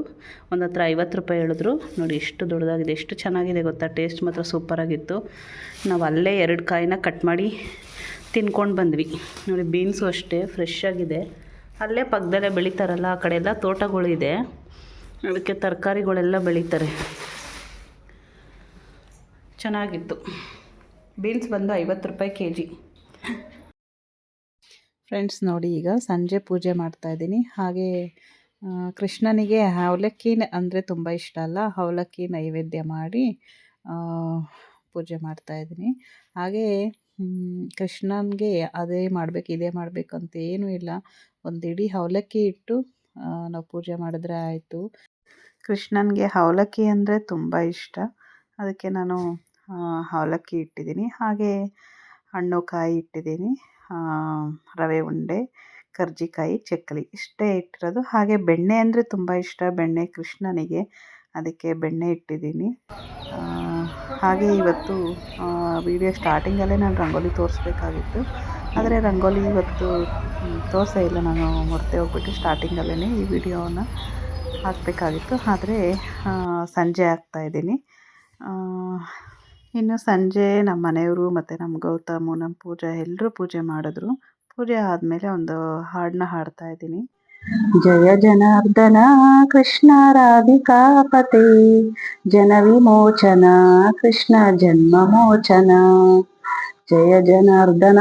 [SPEAKER 1] ಒಂದು ಹತ್ರ ಐವತ್ತು ರೂಪಾಯಿ ಹೇಳಿದ್ರು. ನೋಡಿ ಎಷ್ಟು ದೊಡ್ಡದಾಗಿದೆ ಎಷ್ಟು ಚೆನ್ನಾಗಿದೆ ಗೊತ್ತಾ? ಟೇಸ್ಟ್ ಮಾತ್ರ ಸೂಪರಾಗಿತ್ತು ನಾವು ಅಲ್ಲೇ ಎರಡು ಕಾಯಿನ ಕಟ್ ಮಾಡಿ ತಿನ್ಕೊಂಡು ಬಂದ್ವಿ. ನೋಡಿ, ಬೀನ್ಸು ಅಷ್ಟೇ ಫ್ರೆಶ್ ಆಗಿದೆ. ಅಲ್ಲೇ ಪಕ್ಕದಲ್ಲೇ ಬೆಳೀತಾರಲ್ಲ, ಆ ಕಡೆ ಎಲ್ಲ ತೋಟಗಳಿದೆ ಅದಕ್ಕೆ ತರಕಾರಿಗಳೆಲ್ಲ ಬೆಳೀತಾರೆ. ಚೆನ್ನಾಗಿತ್ತು. ಬೀನ್ಸ್ ಬಂದು ಐವತ್ತು ರೂಪಾಯಿ ಕೆ ಜಿ ಫ್ರೆಂಡ್ಸ್ ನೋಡಿ ಈಗ ಸಂಜೆ ಪೂಜೆ ಮಾಡ್ತಾ ಇದ್ದೀನಿ. ಹಾಗೆ ಕೃಷ್ಣನಿಗೆ ಅವಲಕ್ಕಿ ಅಂದರೆ ತುಂಬ ಇಷ್ಟ ಅಲ್ಲ. ಅವಲಕ್ಕಿ ನೈವೇದ್ಯ ಮಾಡಿ ಪೂಜೆ ಪೂಜೆ ಮಾಡ್ತಾಯಿದ್ದೀನಿ ಹಾಗೆ ಕೃಷ್ಣನಿಗೆ ಅದೇ ಮಾಡಬೇಕು, ಇದೇ ಮಾಡಬೇಕು ಅಂತ ಏನೂ ಇಲ್ಲ. ಒಂದು ಇಡೀ ಅವಲಕ್ಕಿ ಇಟ್ಟು ನಾವು ಪೂಜೆ ಮಾಡಿದ್ರೆ ಆಯಿತು. ಕೃಷ್ಣನಿಗೆ ಅವಲಕ್ಕಿ ಅಂದರೆ ತುಂಬ ಇಷ್ಟ. ಅದಕ್ಕೆ ನಾನು ಅವಲಕ್ಕಿ ಇಟ್ಟಿದ್ದೀನಿ. ಹಾಗೆ, ಹಣ್ಣು ಕಾಯಿ ಇಟ್ಟಿದ್ದೀನಿ. ರವೆ, ಉಂಡೆ, ಕರ್ಜಿಕಾಯಿ, ಚಕ್ಕಲಿ ಇಷ್ಟೇ ಇಟ್ಟಿರೋದು. ಹಾಗೆ ಬೆಣ್ಣೆ ಅಂದರೆ ತುಂಬ ಇಷ್ಟ. ಬೆಣ್ಣೆ ಕೃಷ್ಣನಿಗೆ. ಅದಕ್ಕೆ ಬೆಣ್ಣೆ ಇಟ್ಟಿದ್ದೀನಿ. ಹಾಗೆ ಇವತ್ತು ವಿಡಿಯೋ ಸ್ಟಾರ್ಟಿಂಗಲ್ಲೇ ನಾನು ರಂಗೋಲಿ ತೋರಿಸ್ಬೇಕಾಗಿತ್ತು. ಆದರೆ ರಂಗೋಲಿ ಇವತ್ತು ತೋರಿಸೇ ಇಲ್ಲ. ನಾನು ಮರೆತೇ ಹೋಗ್ಬಿಟ್ಟು ಸ್ಟಾರ್ಟಿಂಗಲ್ಲೇ ಈ ವಿಡಿಯೋನ ಹಾಕಬೇಕಾಗಿತ್ತು. ಆದರೆ ಸಂಜೆ ಹಾಕ್ತಾಯಿದ್ದೀನಿ ಇನ್ನು ಸಂಜೆ ನಮ್ಮ ಮನೆಯವರು ಮತ್ತು ನಮ್ಮ ಗೌತಮು, ನಮ್ಮ ಪೂಜಾ ಎಲ್ಲರೂ ಪೂಜೆ ಮಾಡಿದ್ರು. ಪೂಜೆ ಆದಮೇಲೆ ಒಂದು ಹಾಡನ್ನ ಹಾಡ್ತಾ ಇದ್ದೀನಿ. ಜಯ ಜನಾರ್ದನ, ಕೃಷ್ಣ ರಾಧಿಕಾಪತಿ ಜನ ವಿಮೋಚನ, ಕೃಷ್ಣ ಜನ್ಮ ಮೋಚನ. ಜಯ ಜನಾರ್ದನ,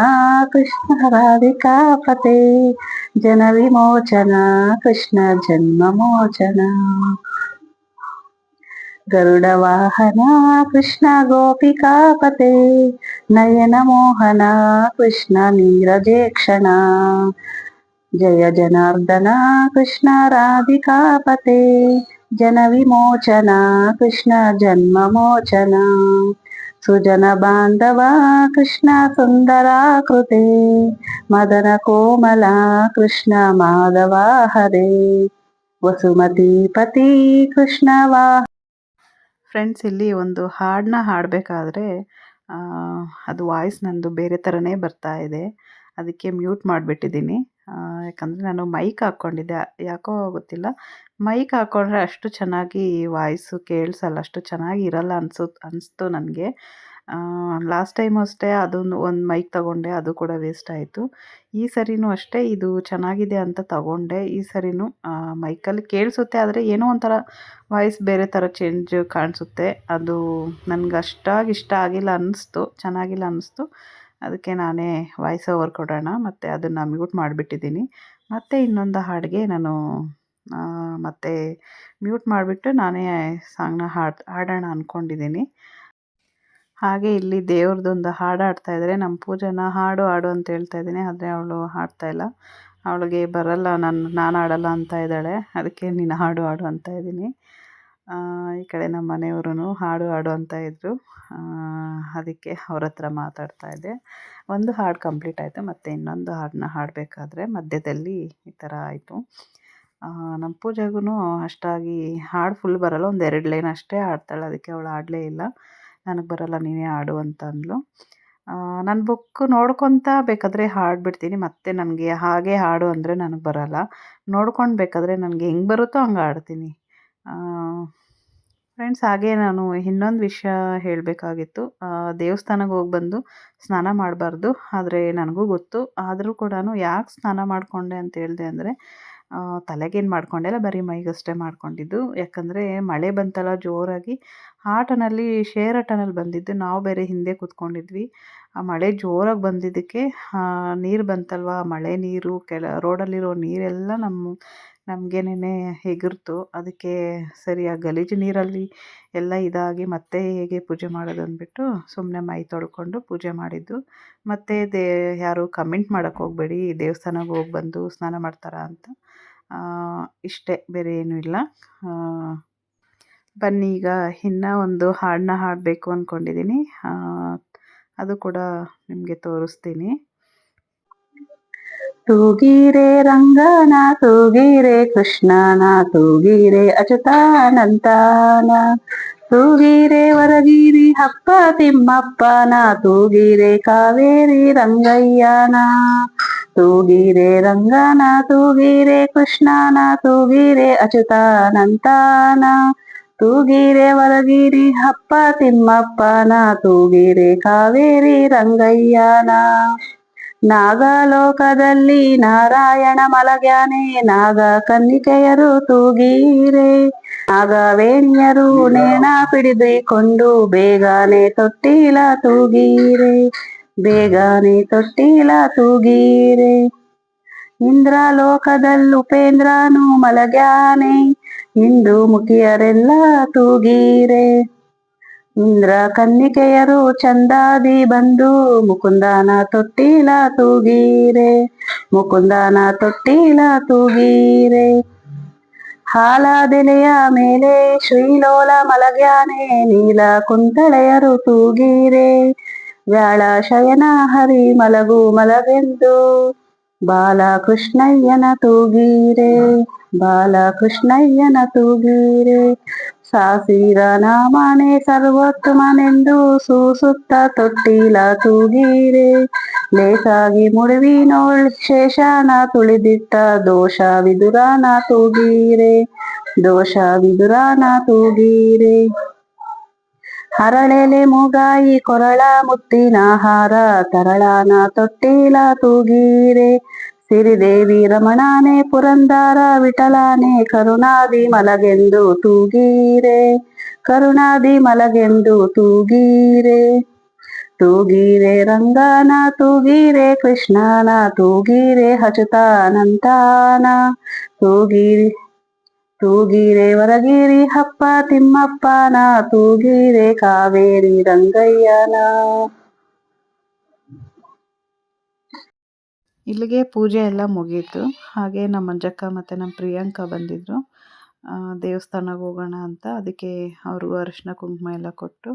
[SPEAKER 1] ಕೃಷ್ಣ ರಾಧಿಕಾಪತೆ ಜನ ವಿಮೋಚನ, ಕೃಷ್ಣ ಜನ್ಮ ಮೋಚನ. ಗರುಡ ವಾಹನ ಕೃಷ್ಣ ಗೋಪಿಕಾಪತೆ ನಯನ ಮೋಹನ ಕೃಷ್ಣ ನೀರಜೇಕ್ಷಣ ಜಯ ಜನಾರ್ದನ ಕೃಷ್ಣ ರಾಧಿಕಾಪತೆ ಜನ ವಿಮೋಚನ ಕೃಷ್ಣ ಜನ್ಮ ಮೋಚನ ಸುಜನ ಬಾಂಧವ ಕೃಷ್ಣ ಸುಂದರಾಕೃತೆ ಫ್ರೆಂಡ್ಸ್ ಇಲ್ಲಿ ಒಂದು ಹಾಡನ್ನ ಹಾಡಬೇಕಾದ್ರೆ ಅದು ವಾಯ್ಸ್ ನಂದು ಬೇರೆ ಥರನೇ ಬರ್ತಾ ಇದೆ. ಅದಕ್ಕೆ ಮ್ಯೂಟ್ ಮಾಡಿಬಿಟ್ಟಿದ್ದೀನಿ. ಯಾಕಂದರೆ ನಾನು ಮೈಕ್ ಹಾಕ್ಕೊಂಡಿದ್ದೆ. ಯಾಕೋ ಗೊತ್ತಿಲ್ಲ. ಮೈಕ್ ಹಾಕೊಂಡ್ರೆ ಅಷ್ಟು ಚೆನ್ನಾಗಿ ವಾಯ್ಸು ಕೇಳಿಸಲ್ಲ, ಅಷ್ಟು ಚೆನ್ನಾಗಿ ಇರಲ್ಲ ಅನ್ಸು, ಅನಿಸ್ತು ನನಗೆ. ಲಾಸ್ಟ್ ಟೈಮ್ ಅಷ್ಟೇ ಅದೊಂದು ಒಂದು ಮೈಕ್ ತಗೊಂಡೆ, ಅದು ಕೂಡ ವೇಸ್ಟ್ ಆಯಿತು. ಈ ಸರಿನೂ ಅಷ್ಟೇ, ಇದು ಚೆನ್ನಾಗಿದೆ ಅಂತ ತಗೊಂಡೆ. ಈ ಸರಿನೂ ಮೈಕಲ್ಲಿ ಕೇಳಿಸುತ್ತೆ, ಆದರೆ ಏನೋ ಒಂಥರ ವಾಯ್ಸ್ ಬೇರೆ ಥರ ಚೇಂಜ್ ಕಾಣಿಸುತ್ತೆ. ಅದು ನನಗೆ ಅಷ್ಟಾಗಿ ಇಷ್ಟ ಆಗಿಲ್ಲ ಅನ್ನಿಸ್ತು ಚೆನ್ನಾಗಿಲ್ಲ ಅನ್ನಿಸ್ತು ಅದಕ್ಕೆ ನಾನೇ ವಾಯ್ಸ್ ಓವರ್ ಕೊಡೋಣ, ಮತ್ತು ಅದನ್ನು ಮ್ಯೂಟ್ ಮಾಡಿಬಿಟ್ಟಿದ್ದೀನಿ. ಮತ್ತು ಇನ್ನೊಂದು ಹಾಡಿಗೆ ನಾನು ಮತ್ತೆ ಮ್ಯೂಟ್ ಮಾಡಿಬಿಟ್ಟು ನಾನೇ ಸಾಂಗ್ನ ಹಾಡ್, ಹಾಡೋಣ ಅಂದ್ಕೊಂಡಿದ್ದೀನಿ ಹಾಗೆ ಇಲ್ಲಿ ದೇವ್ರದ್ದೊಂದು ಹಾಡು ಹಾಡ್ತಾ ಇದ್ದಾರೆ ನಮ್ಮ ಪೂಜೆನ ಹಾಡು ಹಾಡು ಅಂತ ಹೇಳ್ತಾ ಇದ್ದೀನಿ, ಆದರೆ ಅವಳು ಹಾಡ್ತಾ ಇಲ್ಲ. ಅವಳಿಗೆ ಬರಲ್ಲ, ನಾನು ನಾನು ಹಾಡಲ್ಲ ಅಂತ ಇದ್ದಾಳೆ. ಅದಕ್ಕೆ ನೀನು ಹಾಡು ಹಾಡು ಅಂತ ಇದ್ದೀನಿ. ಈ ಕಡೆ ನಮ್ಮ ಮನೆಯವರು ಹಾಡು ಹಾಡು ಅಂತ ಇದ್ದರು ಅದಕ್ಕೆ ಅವ್ರ ಹತ್ರ ಮಾತಾಡ್ತಾ ಇದ್ದೆ. ಒಂದು ಹಾಡು ಕಂಪ್ಲೀಟ್ ಆಯಿತು, ಮತ್ತು ಇನ್ನೊಂದು ಹಾಡನ್ನ ಹಾಡಬೇಕಾದ್ರೆ ಮಧ್ಯದಲ್ಲಿ ಈ ಥರ ಆಯಿತು. ನಮ್ಮ ಪೂಜೆಗೂ ಅಷ್ಟಾಗಿ ಹಾಡು ಫುಲ್ ಬರಲ್ಲ, ಒಂದು ಎರಡು ಲೈನ್ ಅಷ್ಟೇ ಹಾಡ್ತಾಳೆ, ಅದಕ್ಕೆ ಅವಳು ಹಾಡಲೇ ಇಲ್ಲ. ನನಗೆ ಬರಲ್ಲ, ನೀನೇ ಹಾಡು ಅಂತ ಅಂದ್ಲು. ನನ್ನ ಬುಕ್ ನೋಡ್ಕೊತ ಬೇಕಾದರೆ ಹಾಡ್ಬಿಡ್ತೀನಿ ಮತ್ತೆ ನನಗೆ ಹಾಗೆ ಹಾಡು ಅಂದರೆ ನನಗೆ ಬರಲ್ಲ. ನೋಡ್ಕೊಂಡು ಬೇಕಾದರೆ ನನಗೆ ಹೆಂಗೆ ಬರುತ್ತೋ ಹಂಗೆ ಹಾಡ್ತೀನಿ. ಫ್ರೆಂಡ್ಸ್ ಹಾಗೆ ನಾನು ಇನ್ನೊಂದು ವಿಷಯ ಹೇಳಬೇಕಾಗಿತ್ತು. ದೇವಸ್ಥಾನಕ್ಕೆ ಹೋಗಿ ಬಂದು ಸ್ನಾನ ಮಾಡಬಾರ್ದು, ಆದರೆ ನನಗೂ ಗೊತ್ತು. ಆದರೂ ಕೂಡ ಯಾಕೆ ಸ್ನಾನ ಮಾಡಿಕೊಂಡೆ ಅಂತ ಹೇಳಿದೆ ಅಂದರೆ ತಲೆಗೇನು ಮಾಡ್ಕೊಂಡಿಲ್ಲ ಬರೀ ಮೈಗಷ್ಟೇ ಮಾಡ್ಕೊಂಡಿದ್ದು. ಯಾಕಂದರೆ ಮಳೆ ಬಂತಲ್ಲ, ಜೋರಾಗಿ. ಆಟೋನಲ್ಲಿ ಶೇರ್ ಟನಲ್ಲಿ ಬಂದಿದ್ದು. ನಾವು ಬೇರೆ ಹಿಂದೆ ಕೂತ್ಕೊಂಡಿದ್ವಿ. ಆ ಮಳೆ ಜೋರಾಗಿ ಬಂದಿದ್ದಕ್ಕೆ ನೀರು ಬಂತಲ್ವ? ಮಳೆ ನೀರು ಕೆಳ ರೋಡಲ್ಲಿರೋ ನೀರೆಲ್ಲ ನಮ್ಮ ನಮಗೇನೆ ಹೆಗರ್ತು ಅದಕ್ಕೆ ಸರಿ ಆ ಗಲೀಜು ನೀರಲ್ಲಿ ಎಲ್ಲ ಇದಾಗಿ ಮತ್ತೆ ಹೇಗೆ ಪೂಜೆ ಮಾಡೋದು ಅಂದ್ಬಿಟ್ಟು ಸುಮ್ಮನೆ ಮೈ ತೊಳ್ಕೊಂಡು ಪೂಜೆ ಮಾಡಿದ್ದು. ಮತ್ತು ದೇ, ಯಾರು ಕಮೆಂಟ್ ಮಾಡೋಕ್ಕೆ ಹೋಗಬೇಡಿ ದೇವಸ್ಥಾನಕ್ಕೆ ಹೋಗಿ ಬಂದು ಸ್ನಾನ ಮಾಡ್ತಾರಾ ಅಂತ. ಇಷ್ಟೇ, ಬೇರೆ ಏನೂ ಇಲ್ಲ. ಬನ್ನಿ ಈಗ ಇನ್ನೂ ಒಂದು ಹಾಡನ್ನ ಹಾಡಬೇಕು ಅಂದ್ಕೊಂಡಿದ್ದೀನಿ ಅದು ಕೂಡ ನಿಮಗೆ ತೋರಿಸ್ತೀನಿ. ತೂಗಿರೆ ರಂಗನ, ತೂಗಿರೆ ಕೃಷ್ಣನ, ತೂಗಿರೆ ಅಚುತಾನಂತನ ತೂಗಿರೆ ವರಗಿರಿ ಹಪ್ಪ ತಿಮ್ಮಪ್ಪನ, ತೂಗಿರೆ ಕಾವೇರಿ ರಂಗಯ್ಯನ. ತೂಗಿರೆ ರಂಗನ, ತೂಗಿರೆ ಕೃಷ್ಣನ, ತೂಗಿರೆ ಅಚುತಾನಂತನ ತೂಗಿರೆ ವರಗಿರಿ ಹಪ್ಪ ತಿಮ್ಮಪ್ಪನ, ತೂಗಿರೆ ಕಾವೇರಿ ರಂಗಯ್ಯನ. ನಾಗಲೋಕದಲ್ಲಿ ನಾರಾಯಣ ಮಲಗ್ಯಾನೆ, ನಾಗ ಕನ್ನಿಕೆಯರು ತೂಗೀರೆ. ನಾಗವೇಣಿಯರು ನೇಣ ಪಿಡಿದುಕೊಂಡು ಬೇಗನೆ ತೊಟ್ಟಿಲ ತೂಗೀರೆ. ಬೇಗನೆ ತೊಟ್ಟಿಲ ತೂಗೀರೆ. ಇಂದ್ರಲೋಕದಲ್ಲಿ ಉಪೇಂದ್ರನು ಮಲಗ್ಯಾನೆ ಇಂದು ಮುಖಿಯರೆಲ್ಲ ತೂಗೀರೆ. ಇಂದ್ರ ಕನ್ನಿಕೆಯರು ಚಂದಾದಿ ಬಂದು, ಮುಕುಂದನ ತೊಟ್ಟಿಲ ತೂಗೀರೆ, ಮುಕುಂದನ ತೊಟ್ಟಿಲ ತೂಗೀರೆ. ಹಾಲದೆಲೆಯ ಮೇಲೆ ಶ್ರೀಲೋಲ ಮಲಗ್ಯಾನೆ, ನೀಲ ಕುಂತಳೆಯರು ತೂಗೀರೆ. ವ್ಯಾಳ ಶಯನ ಹರಿ ಮಲಗು ಮಲಗೆಂದು, ಬಾಲಕೃಷ್ಣಯ್ಯನ ತೂಗೀರೆ. ಬಾಲಕೃಷ್ಣಯ್ಯನ ತೂಗೀರೆ ಸಾಸಿರ ನಾಮನೆ ಸರ್ವೋತ್ತಮನೆಂದು ಸೂಸುತ್ತ ತೊಟ್ಟಿಲ ತೂಗೀರೆ. ಲೇಸಾಗಿ ಮುಳುವಿನೋಳ್ ಶೇಷನ ತುಳಿದಿಟ್ಟ ದೋಷ ವಿದುರಾನ ತೂಗೀರೆ, ದೋಷ ವಿದುರಾನ ತೂಗೀರೆ. ಹರಳೆಲೆ ಮೂಗಾಯಿ ಕೊರಳ ಮುತ್ತಿನ ಹಾರ ತರಳಾನ ತೊಟ್ಟಿಲ ತೂಗೀರೆ. ಸಿರಿದೇವಿ ರಮಣಾನೆ ಪುರಂದರ ವಿಠಲಾನೆ ಕರುಣಾದಿ ಮಲಗೆಂದು ತೂಗೀರೆ, ಕರುಣಾದಿ ಮಲಗೆಂದು ತೂಗೀರೆ. ತೂಗೀರೆ ರಂಗಾನ, ತೂಗೀರೆ ಕೃಷ್ಣಾನ, ತೂಗೀರೆ ಹಚುತಾನಂತಾನ. ತೂಗೀರಿ, ತೂಗೀರೆ ವರಗಿರಿ ಹಪ್ಪ ತಿಮ್ಮಪ್ಪನ, ತೂಗೀರೆ ಕಾವೇರಿ ರಂಗಯ್ಯನ. ಇಲ್ಲಿಗೆ ಪೂಜೆ ಎಲ್ಲ ಮುಗೀತು. ಹಾಗೆ ನಮ್ಮ ಮಂಜಕ್ಕ ಮತ್ತು ನಮ್ಮ ಪ್ರಿಯಾಂಕ ಬಂದಿದ್ದರು ದೇವಸ್ಥಾನಕ್ಕೆ ಹೋಗೋಣ ಅಂತ. ಅದಕ್ಕೆ ಅವ್ರಿಗೂ ಅರಿಶಿನ ಕುಂಕುಮ ಎಲ್ಲ ಕೊಟ್ಟು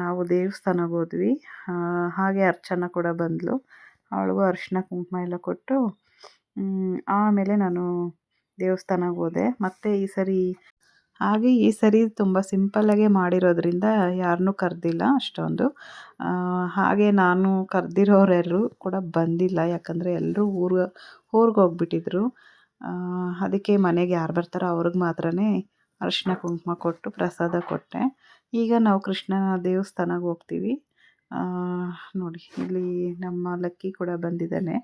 [SPEAKER 1] ನಾವು ದೇವಸ್ಥಾನಕ್ಕೆ ಹೋದ್ವಿ. ಹಾಗೆ ಅರ್ಚನಾ ಕೂಡ ಬಂದಳು ಅವಳಿಗೂ ಅರಿಶಿನ ಕುಂಕುಮ ಎಲ್ಲ ಕೊಟ್ಟು ಆಮೇಲೆ ನಾನು ದೇವಸ್ಥಾನಕ್ಕೆ ಹೋದೆ. ಮತ್ತು ಈ ಸರಿ ಹಾಗೆ ಈ ಸರಿ ತುಂಬ ಸಿಂಪಲ್ಲಾಗೆ ಮಾಡಿರೋದ್ರಿಂದ ಯಾರನ್ನೂ ಕರೆದಿಲ್ಲ ಅಷ್ಟೊಂದು. ಹಾಗೆ ನಾನು ಕರೆದಿರೋರೆಲ್ಲರೂ ಕೂಡ ಬಂದಿಲ್ಲ, ಯಾಕಂದರೆ ಎಲ್ಲರೂ ಊರು ಊರಿಗೆ ಹೋಗ್ಬಿಟ್ಟಿದ್ರು. ಅದಕ್ಕೆ ಮನೆಗೆ ಯಾರು ಬರ್ತಾರೋ ಅವ್ರಿಗೆ ಮಾತ್ರ ಅರಿಶಿನ ಕುಂಕುಮ ಕೊಟ್ಟು ಪ್ರಸಾದ ಕೊಟ್ಟೆ. ಈಗ ನಾವು ಕೃಷ್ಣನ ದೇವಸ್ಥಾನಕ್ಕೆ ಹೋಗ್ತೀವಿ. ನೋಡಿ, ಇಲ್ಲಿ ನಮ್ಮ ಲಕ್ಕಿ ಕೂಡ ಬಂದಿದ್ದಾನೆ.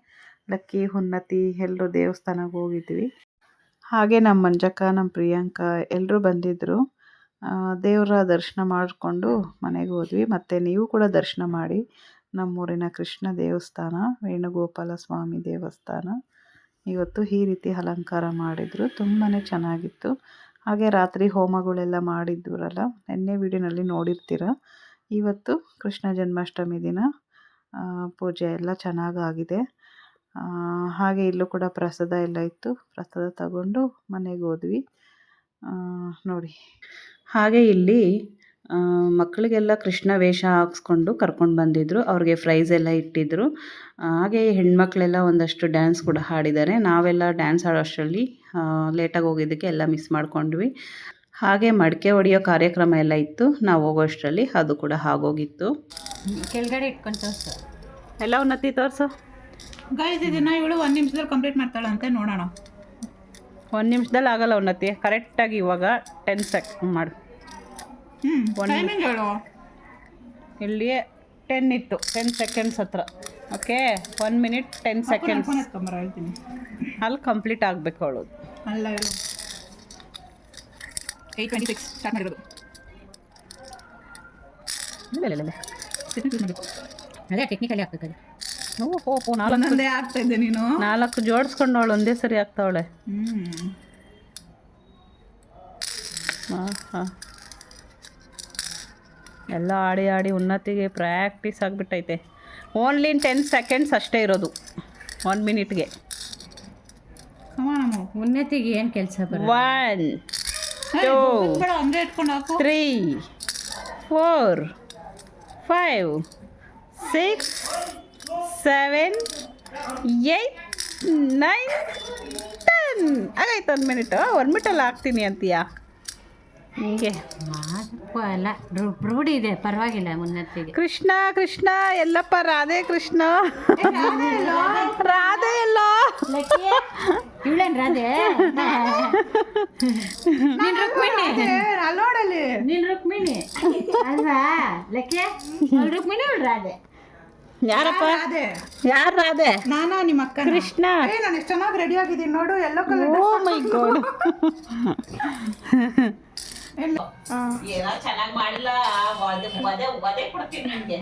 [SPEAKER 1] ಲಕ್ಕಿ ಉನ್ನತಿ ಎಲ್ಲರೂ ದೇವಸ್ಥಾನಕ್ಕೆ ಹೋಗಿದ್ವಿ. ಹಾಗೆ ನಮ್ಮ ಮಂಜಕ್ಕ, ನಮ್ಮ ಪ್ರಿಯಾಂಕ ಎಲ್ಲರೂ ಬಂದಿದ್ದರು ದೇವರ ದರ್ಶನ ಮಾಡಿಕೊಂಡು ಮನೆಗೆ ಹೋದ್ವಿ. ಮತ್ತು ನೀವು ಕೂಡ ದರ್ಶನ ಮಾಡಿ. ನಮ್ಮೂರಿನ ಕೃಷ್ಣ ದೇವಸ್ಥಾನ, ವೇಣುಗೋಪಾಲ ಸ್ವಾಮಿ ದೇವಸ್ಥಾನ. ಇವತ್ತು ಈ ರೀತಿ ಅಲಂಕಾರ ಮಾಡಿದರು. ತುಂಬಾ ಚೆನ್ನಾಗಿತ್ತು. ಹಾಗೆ ರಾತ್ರಿ ಹೋಮಗಳೆಲ್ಲ ಮಾಡಿದ್ದವರಲ್ಲ ನಿನ್ನೆ ವಿಡಿಯೋನಲ್ಲಿ ನೋಡಿರ್ತೀರ? ಇವತ್ತು ಕೃಷ್ಣ ಜನ್ಮಾಷ್ಟಮಿ ದಿನ. ಪೂಜೆ ಎಲ್ಲ ಚೆನ್ನಾಗಾಗಿದೆ. ಹಾಗೆ ಇಲ್ಲೂ ಕೂಡ ಪ್ರಸಾದ ಎಲ್ಲ ಇತ್ತು. ಪ್ರಸಾದ ತಗೊಂಡು ಮನೆಗೆ ಹೋದ್ವಿ. ಆ, ನೋಡಿ. ಹಾಗೆ ಇಲ್ಲಿ ಮಕ್ಕಳಿಗೆಲ್ಲ ಕೃಷ್ಣ ವೇಷ ಹಾಕ್ಸ್ಕೊಂಡು ಕರ್ಕೊಂಡು ಬಂದಿದ್ದರು ಅವ್ರಿಗೆ ಪ್ರೈಸ್ ಎಲ್ಲ ಇಟ್ಟಿದ್ದರು ಹಾಗೆ ಹೆಣ್ಮಕ್ಳೆಲ್ಲ ಒಂದಷ್ಟು ಡ್ಯಾನ್ಸ್ ಕೂಡ ಹಾಡಿದ್ದಾರೆ. ನಾವೆಲ್ಲ ಡ್ಯಾನ್ಸ್ ಆಡೋಷ್ಟರಲ್ಲಿ ಲೇಟಾಗಿ ಹೋಗಿದ್ದಕ್ಕೆ ಎಲ್ಲ ಮಿಸ್ ಮಾಡ್ಕೊಂಡ್ವಿ. ಹಾಗೆ ಮಡಿಕೆ ಹೊಡೆಯೋ ಕಾರ್ಯಕ್ರಮ ಎಲ್ಲ ಇತ್ತು. ನಾವು ಹೋಗೋಷ್ಟರಲ್ಲಿ ಅದು ಕೂಡ ಹಾಗೋಗಿತ್ತು
[SPEAKER 2] ಕೆಳಗಡೆ ಇಟ್ಕೊಂಡು ತೋರಿಸು.
[SPEAKER 1] ಎಲ್ಲ ಉನ್ನತಿ ತೋರಿಸು.
[SPEAKER 3] ಗೈಸ್ ಇದನ್ನ ಇವಳು ಒಂದು ನಿಮಿಷದಲ್ಲಿ ಕಂಪ್ಲೀಟ್ ಮಾಡ್ತಾಳಂತೆ ನೋಡೋಣ.
[SPEAKER 1] ಒಂದು ನಿಮಿಷದಲ್ಲಿ ಆಗಲ್ಲ ಉನ್ನತಿ. ಕರೆಕ್ಟಾಗಿ ಇವಾಗ ಟೆನ್ ಸೆಕ್ ಮಾಡು.
[SPEAKER 3] ಹ್ಞೂ ಹೇಳು.
[SPEAKER 1] ಇಲ್ಲಿ ಟೆನ್ ಇತ್ತು. ಟೆನ್ ಸೆಕೆಂಡ್ಸ್ ಹತ್ರ. Okay one minute ten seconds
[SPEAKER 3] ಹೇಳ್ತೀನಿ.
[SPEAKER 1] ಅಲ್ಲಿ ಕಂಪ್ಲೀಟ್ ಆಗಬೇಕು ಅವಳು.
[SPEAKER 3] ಅಲ್ಲ ಹೇಳು. ಏಯ್ಟ್ ಟ್ವೆಂಟಿ ಸಿಕ್ಸ್ ಸ್ಟಾರ್ಟ್ ಮಾಡಿರೋದು
[SPEAKER 2] ಅದೇ ಟೆಕ್ನಿಕಲಿ ಆಗ್ತದೆ
[SPEAKER 1] ಓಹೋ ನಾಲ್ಕು
[SPEAKER 3] ಆಗ್ತಾ ಇದ್ದೆ ನೀನು.
[SPEAKER 1] ನಾಲ್ಕು ಜೋಡಿಸ್ಕೊಂಡವಳು ಒಂದೇ ಸರಿ ಆಗ್ತಾವಳೆ. ಹಾಂ ಹಾಂ ಎಲ್ಲ ಆಡಿ ಆಡಿ ಉನ್ನತಿಗೆ ಪ್ರಾಕ್ಟೀಸ್ ಆಗಿಬಿಟ್ಟೈತೆ. ಓನ್ಲಿ ಟೆನ್ ಸೆಕೆಂಡ್ಸ್ ಅಷ್ಟೇ ಇರೋದು. ಒನ್ ಮಿನಿಟ್ಗೆ
[SPEAKER 5] ಉನ್ನತಿಗೆ ಏನು ಕೆಲಸ
[SPEAKER 1] one two three four five six seven eight nine ten ಆಗೈತೆ ಒಂದು ಮಿನಿಟು ಒಂದು ಮಿಟಲ್ಲಿ ಹಾಕ್ತೀನಿ ಅಂತೀಯಾ? ಹಿಂಗೆ.
[SPEAKER 5] ಅಲ್ಲ ರೂಢಿ ಇದೆ ಪರವಾಗಿಲ್ಲ ಮುನ್ನತ್ತಿಗೆ.
[SPEAKER 1] ಕೃಷ್ಣ ಕೃಷ್ಣ ಎಲ್ಲಪ್ಪ ರಾಧೆ ಕೃಷ್ಣ. ರಾಧೆ ಎಲ್ಲ
[SPEAKER 5] ಇವಳೇನ್ ರಾಧೆ? ನೀನ್ ರುಕ್ಮಿಣಿ.
[SPEAKER 3] ಅಲ್ಲೋಡಲ್ಲಿ
[SPEAKER 5] ನೀನ್ ರುಕ್ಮಿಣಿ. ಅಲ್ವಾ? ಲೆಕ್ಕೆ? ರುಕ್ಮಿಣಿ ಇವಳು ರಾಧೆ?
[SPEAKER 1] ಯಾರಪ್ಪ?
[SPEAKER 3] ಅದೇ
[SPEAKER 1] ಯಾರು ರಾಧೆ?
[SPEAKER 3] ನಾನಾ ನಿಮ್ಮ ಅಕ್ಕ
[SPEAKER 1] ಕೃಷ್ಣ.
[SPEAKER 3] ಏ ನಾನು ಎಷ್ಟು ಚೆನ್ನಾಗಿ ರೆಡಿ ಆಗಿದ್ದೀನಿ ನೋಡು ಎಲ್ಲೋ
[SPEAKER 1] ಓ
[SPEAKER 3] ಕಲರ್
[SPEAKER 1] ಮೈ ಗಾಡ್
[SPEAKER 5] ಚೆನ್ನಾಗಿ ಮಾಡಿಲ್ಲ ಒದೆ ಒದೆ ಕೊಡ್ತೀನಿ ನಿಮ್ಗೆ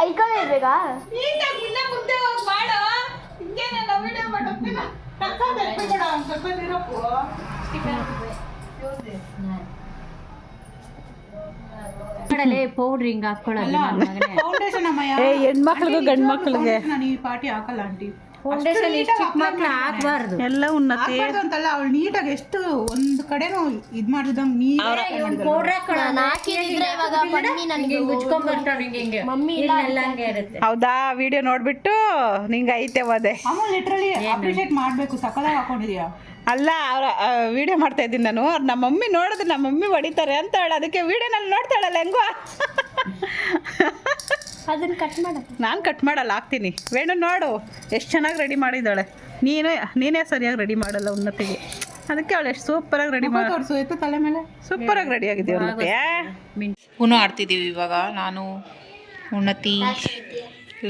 [SPEAKER 4] ಐಕೊಂಡಿರ್ಬೇಕಾ
[SPEAKER 5] ಮಾಡಲೇ ಪೌಡ್ರ್ ಹಿಂಗ್ ಇದೆ ನನ್ ಮಗನೇ.
[SPEAKER 3] ಫೌಂಡೇಶನ್ ಅಮ್ಮಯ್ಯ
[SPEAKER 1] ಏ ಹೆಣ್ಮಕ್ಳಿಗೂ ಗಂಡ್ ಮಕ್ಳಿಗೆ
[SPEAKER 3] ನಾನು ಈ ಪಾರ್ಟಿ ಹಾಕಲ್ಲ ಆಂಟಿ.
[SPEAKER 5] ಫೌಂಡೇಶನ್ ಚಿಕ್ಕ ಮಕ್ಳು ಹಾಕ್ಬಾರ್ದು.
[SPEAKER 1] ಎಲ್ಲ ಉನ್ನತಿ.
[SPEAKER 3] ಹಾಕ್ಬಾರ್ದು ಅಂತಲ್ಲ ಅವಳು ನೀಟಾಗಿ ಎಷ್ಟು ಒಂದು ಕಡೆನೂ ಇದ್ ಮಾಡಿದಂಗ್ ನೀಟ್
[SPEAKER 5] ಪೌಡ್ರ್ ಹಾಕೊಳ್ಳೋ
[SPEAKER 4] ನಾನು ಹಾಕಿದ್ರೆ ಇವಾಗ ಬನ್ನಿ ನನಗೆ
[SPEAKER 5] ಮುಚ್ಕೊಂಡ್ ಬರ್ತಾವ್ ಹಿಂಗೆ ಹಿಂಗೆ.
[SPEAKER 4] ಮಮ್ಮಿ ಇಲ್ಲ
[SPEAKER 5] ಇಲ್ಲೆಲ್ಲ ಹಂಗೆ ಇರುತ್ತೆ.
[SPEAKER 1] ಹೌದಾ? ವಿಡಿಯೋ ನೋಡ್ಬಿಟ್ಟು ನಿಂಗೆ ಐತೆ ಓದೆ
[SPEAKER 3] ಅಮ್ಮ ಲಿಟ್ರಲಿ ಅಪ್ರಿಷಿಯೇಟ್ ಮಾಡ್ಬೇಕು ಸಕಲ ಹಾಕೊಂಡಿದ್ಯಾ?
[SPEAKER 1] ಅಲ್ಲ ಅವ್ರ ವಿಡಿಯೋ ಮಾಡ್ತಾ ಇದ್ದೀನಿ ನಾನು. ಅವ್ರು ನಮ್ಮ ಮಮ್ಮಿ ನೋಡಿದ್ರೆ ನಮ್ಮ ಮಮ್ಮಿ ಹೊಡಿತಾರೆ ಅಂತ ಹೇಳಿ. ಅದಕ್ಕೆ ವಿಡಿಯೋನಲ್ಲಿ ನೋಡ್ತಾಳಲ್ಲ ಹೆಂಗೋ.
[SPEAKER 4] ಅದನ್ನ ಕಟ್ ಮಾಡ.
[SPEAKER 1] ನಾನು ಕಟ್ ಮಾಡಲ್ಲ ಹಾಕ್ತೀನಿ. ವೇಣು ನೋಡು ಎಷ್ಟು ಚೆನ್ನಾಗಿ ರೆಡಿ ಮಾಡಿದ್ದಾಳೆ. ನೀನೇ ನೀನೇ ಸರಿಯಾಗಿ ರೆಡಿ ಮಾಡಲ್ಲ ಉನ್ನತಿಗೆ. ಅದಕ್ಕೆ ಅವಳು ಎಷ್ಟು ಸೂಪರಾಗಿ ರೆಡಿ ಮಾಡಿ
[SPEAKER 3] ಸೂಪರ್ ಆಗಿ ತಲೆ ಮೇಲೆ.
[SPEAKER 1] ಸೂಪರಾಗಿ ರೆಡಿ ಆಗಿದ್ದೀವಿ ಉನ್ನತಿ?
[SPEAKER 3] ಹೂನು ಆಡ್ತಿದ್ದೀವಿ ಇವಾಗ. ನಾನು ಉನ್ನತಿ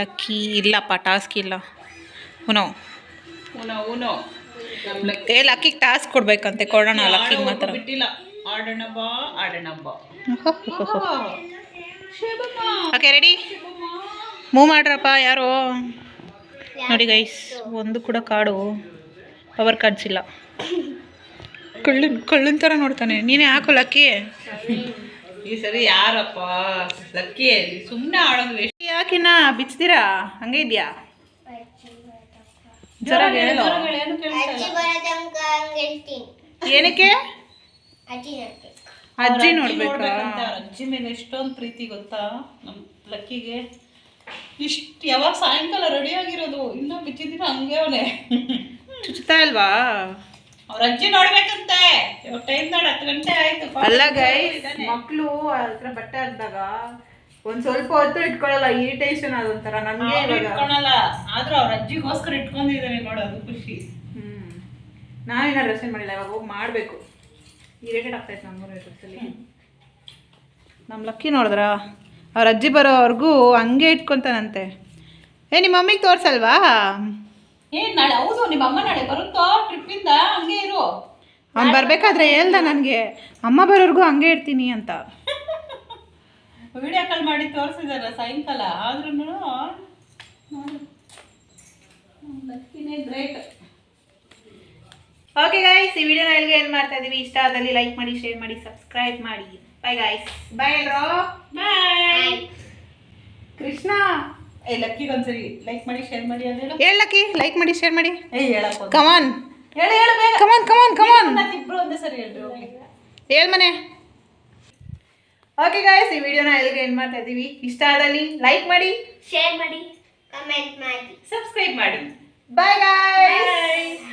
[SPEAKER 3] ಲಕ್ಕಿ ಇಲ್ಲಪ್ಪ ಟಾಸ್ಕ್ ಇಲ್ಲ. ಉನೋ
[SPEAKER 1] ಉನೋ ಉನೋ
[SPEAKER 3] ಏ ಲಕ್ಕಿಗೆ ಟಾಸ್ಕ್ ಕೊಡ್ಬೇಕಂತೆ ಕೊಡೋಣ ಲಕ್ಕಿಗೆ ಮಾತ್ರ.
[SPEAKER 1] ಬಿಟ್ಟಿಲ್ಲ. ಆಡೋಣ ಬಾ ಆಡೋಣ ಬಾ.
[SPEAKER 3] ಓಕೆ ರೆಡಿ ಮೂವ್ ಮಾಡ್ರಪ್ಪ ಯಾರು? ನೋಡಿ ಗೈಸ್ ಒಂದು ಕೂಡ ಕಾಡು ಪವರ್ ಕಾರ್ಡ್ಸ್ ಇಲ್ಲ. ಕಳ್ಳನ್ ಕಳ್ಳನ್ ಥರ ನೋಡ್ತಾನೆ. ನೀನೇ ಹಾಕು ಲಕ್ಕಿ
[SPEAKER 1] ಈ ಸರಿ ಯಾರಪ್ಪ? ಲಕ್ಕಿ ಸುಮ್ಮನೆ ಆಡೋದು
[SPEAKER 3] ಯಾಕಿನ ಬಿಚ್ತೀರಾ? ಹಂಗೆ ಇದೆಯಾ? ಜೋರಾಗಿ ಹೇಳು. ಏನಕ್ಕೆ? ಅಜ್ಜಿ ನೋಡ್ಬೇಕಾ.
[SPEAKER 1] ಅಜ್ಜಿ ಮೇಲೆ ಎಷ್ಟೊಂದು ಪ್ರೀತಿ ಗೊತ್ತಾ? ನಮ್ಮ ಲಕ್ಕಿಗೆ. ಇಷ್ಟ ಯಾವಾಗ ಸಾಯಂಕಾಲ ರೆಡಿ ಆಗಿರೋದು? ಇನ್ನೂ ಬಿಚ್ಚಿದ್ದೀರ ಹಂಗೆ ಅವನೇ.
[SPEAKER 3] ಚುಚ್ತಾ ಇಲ್ವಾ?
[SPEAKER 1] ಅವ್ರ ಅಜ್ಜಿ ನೋಡ್ಬೇಕಂತೆ. ಟೈಮ್ ನೋಡಿ ಹತ್ತು ಗಂಟೆ ಆಯ್ತು.
[SPEAKER 3] ಅಲ್ಲ ಗೈ ಮಕ್ಕಳು ಅದ್ರ ಬಟ್ಟೆ ಹಾಕಿದಾಗ ಒಂದ್ ಸ್ವಲ್ಪ ಹೊತ್ತು ಇಟ್ಕೊಳ್ಳಲ್ಲ ಇರಿಟೇಷನ್ ಅದೊಂಥರ ನನ್ಗೆ ಇವಾಗ.
[SPEAKER 1] ಇಟ್ಕೊಳಲ್ಲ ಆದ್ರೂ ಅವ್ರ ಅಜ್ಜಿಗೋಸ್ಕರ ಇಟ್ಕೊಂಡಿದ್ದಾನೆ ನೋಡು ಅದು ಖುಷಿ.
[SPEAKER 3] ಹ್ಮ್. ನಾನೇನ ಡ್ರೆಸ್ ಮಾಡಿಲ್ಲ ಇವಾಗ ಹೋಗಿ ಮಾಡ್ಬೇಕು. ಇರಿಟೇಟ್ ಆಗ್ತೈತೆ ನಮ್ಗೂ ಡ್ರೆಸ್ಸಲ್ಲಿ ನಮ್ಮ ಲಕ್ಕಿ ನೋಡಿದ್ರ? ಅವ್ರ ಅಜ್ಜಿ ಬರೋವರೆಗೂ ಹಂಗೆ ಇಟ್ಕೊಂತಾನಂತೆ. ಏ ನಿಮ್ಮ ಮಮ್ಮಿಗೆ ತೋರ್ಸಲ್ವಾ?
[SPEAKER 1] ಏ ನಾಳೆ? ಹೌದು ನಿಮ್ಮ ಅಮ್ಮ ನಾಳೆ ಬರುತ್ತೋ ಟ್ರಿಪ್ಪಿಂದ ಹಂಗೆ ಇರು.
[SPEAKER 3] ಅವ್ನು ಬರ್ಬೇಕಾದ್ರೆ ಹೇಳ್ದ ನನಗೆ. ಅಮ್ಮ ಬರೋರ್ಗು ಹಂಗೆ ಇರ್ತೀನಿ ಅಂತ.
[SPEAKER 1] ವಿಡಿಯೋ ಕಾಲ್ ಮಾಡಿ ತೋರಿಸಿದಾರ ಸಾಯಂಕಾಲ ಆದ್ರೂ ಗ್ರೇಟ್
[SPEAKER 3] ಓಕೆ ಗಾಯ್ಸ್ ಈ ವಿಡಿಯೋನ ಎಲ್ಲಿಗೆ ಏನು ಮಾಡ್ತಾ ಇದೀವಿ. ಇಷ್ಟ ಆದಲ್ಲಿ ಲೈಕ್ ಮಾಡಿ ಶೇರ್ ಮಾಡಿ ಸಬ್ಸ್ಕ್ರೈಬ್ ಮಾಡಿ. ಬೈ ಗಾಯ್ಸ್ ಬೈ ಎಲ್ರೋ.
[SPEAKER 1] ಬಾಯ್
[SPEAKER 3] ಕೃಷ್ಣ.
[SPEAKER 1] ಏ ಲಕ್ಕಿಗೆ ಒಂದ್ಸರಿ ಲೈಕ್ ಮಾಡಿ ಶೇರ್ ಮಾಡಿ ಅಂತ ಹೇಳು.
[SPEAKER 3] ಹೇಳಕ್ಕಿ ಲೈಕ್ ಮಾಡಿ ಶೇರ್ ಮಾಡಿ.
[SPEAKER 1] ಏ ಹೇಳಪ್ಪ.
[SPEAKER 3] ಕಮಾನ್
[SPEAKER 1] ಹೇಳು ಹೇಳು ಬೇಗ.
[SPEAKER 3] ಕಮಾನ್ ಕಮಾನ್ ಕಮಾನ್
[SPEAKER 1] ಹೇಳ್ಮನೆ ಇಬ್ರು ಒಂದೇ ಸರಿ ಹೇಳ್ರಿ
[SPEAKER 3] ಹೇಳ್ ಮನೆ. ಓಕೆ ಗಾಯ್ಸ್ ಈ ವಿಡಿಯೋನ ಎಲ್ಲಿಗೆ ಏನು ಮಾಡ್ತಾ ಇದ್ದೀವಿ. ಇಷ್ಟ ಆದಲ್ಲಿ ಲೈಕ್ ಮಾಡಿ
[SPEAKER 4] ಶೇರ್ ಮಾಡಿ ಕಮೆಂಟ್ ಮಾಡಿ.
[SPEAKER 1] ಸಬ್ಸ್ಕ್ರೈಬ್ ಮಾಡಿ.
[SPEAKER 3] Bye guys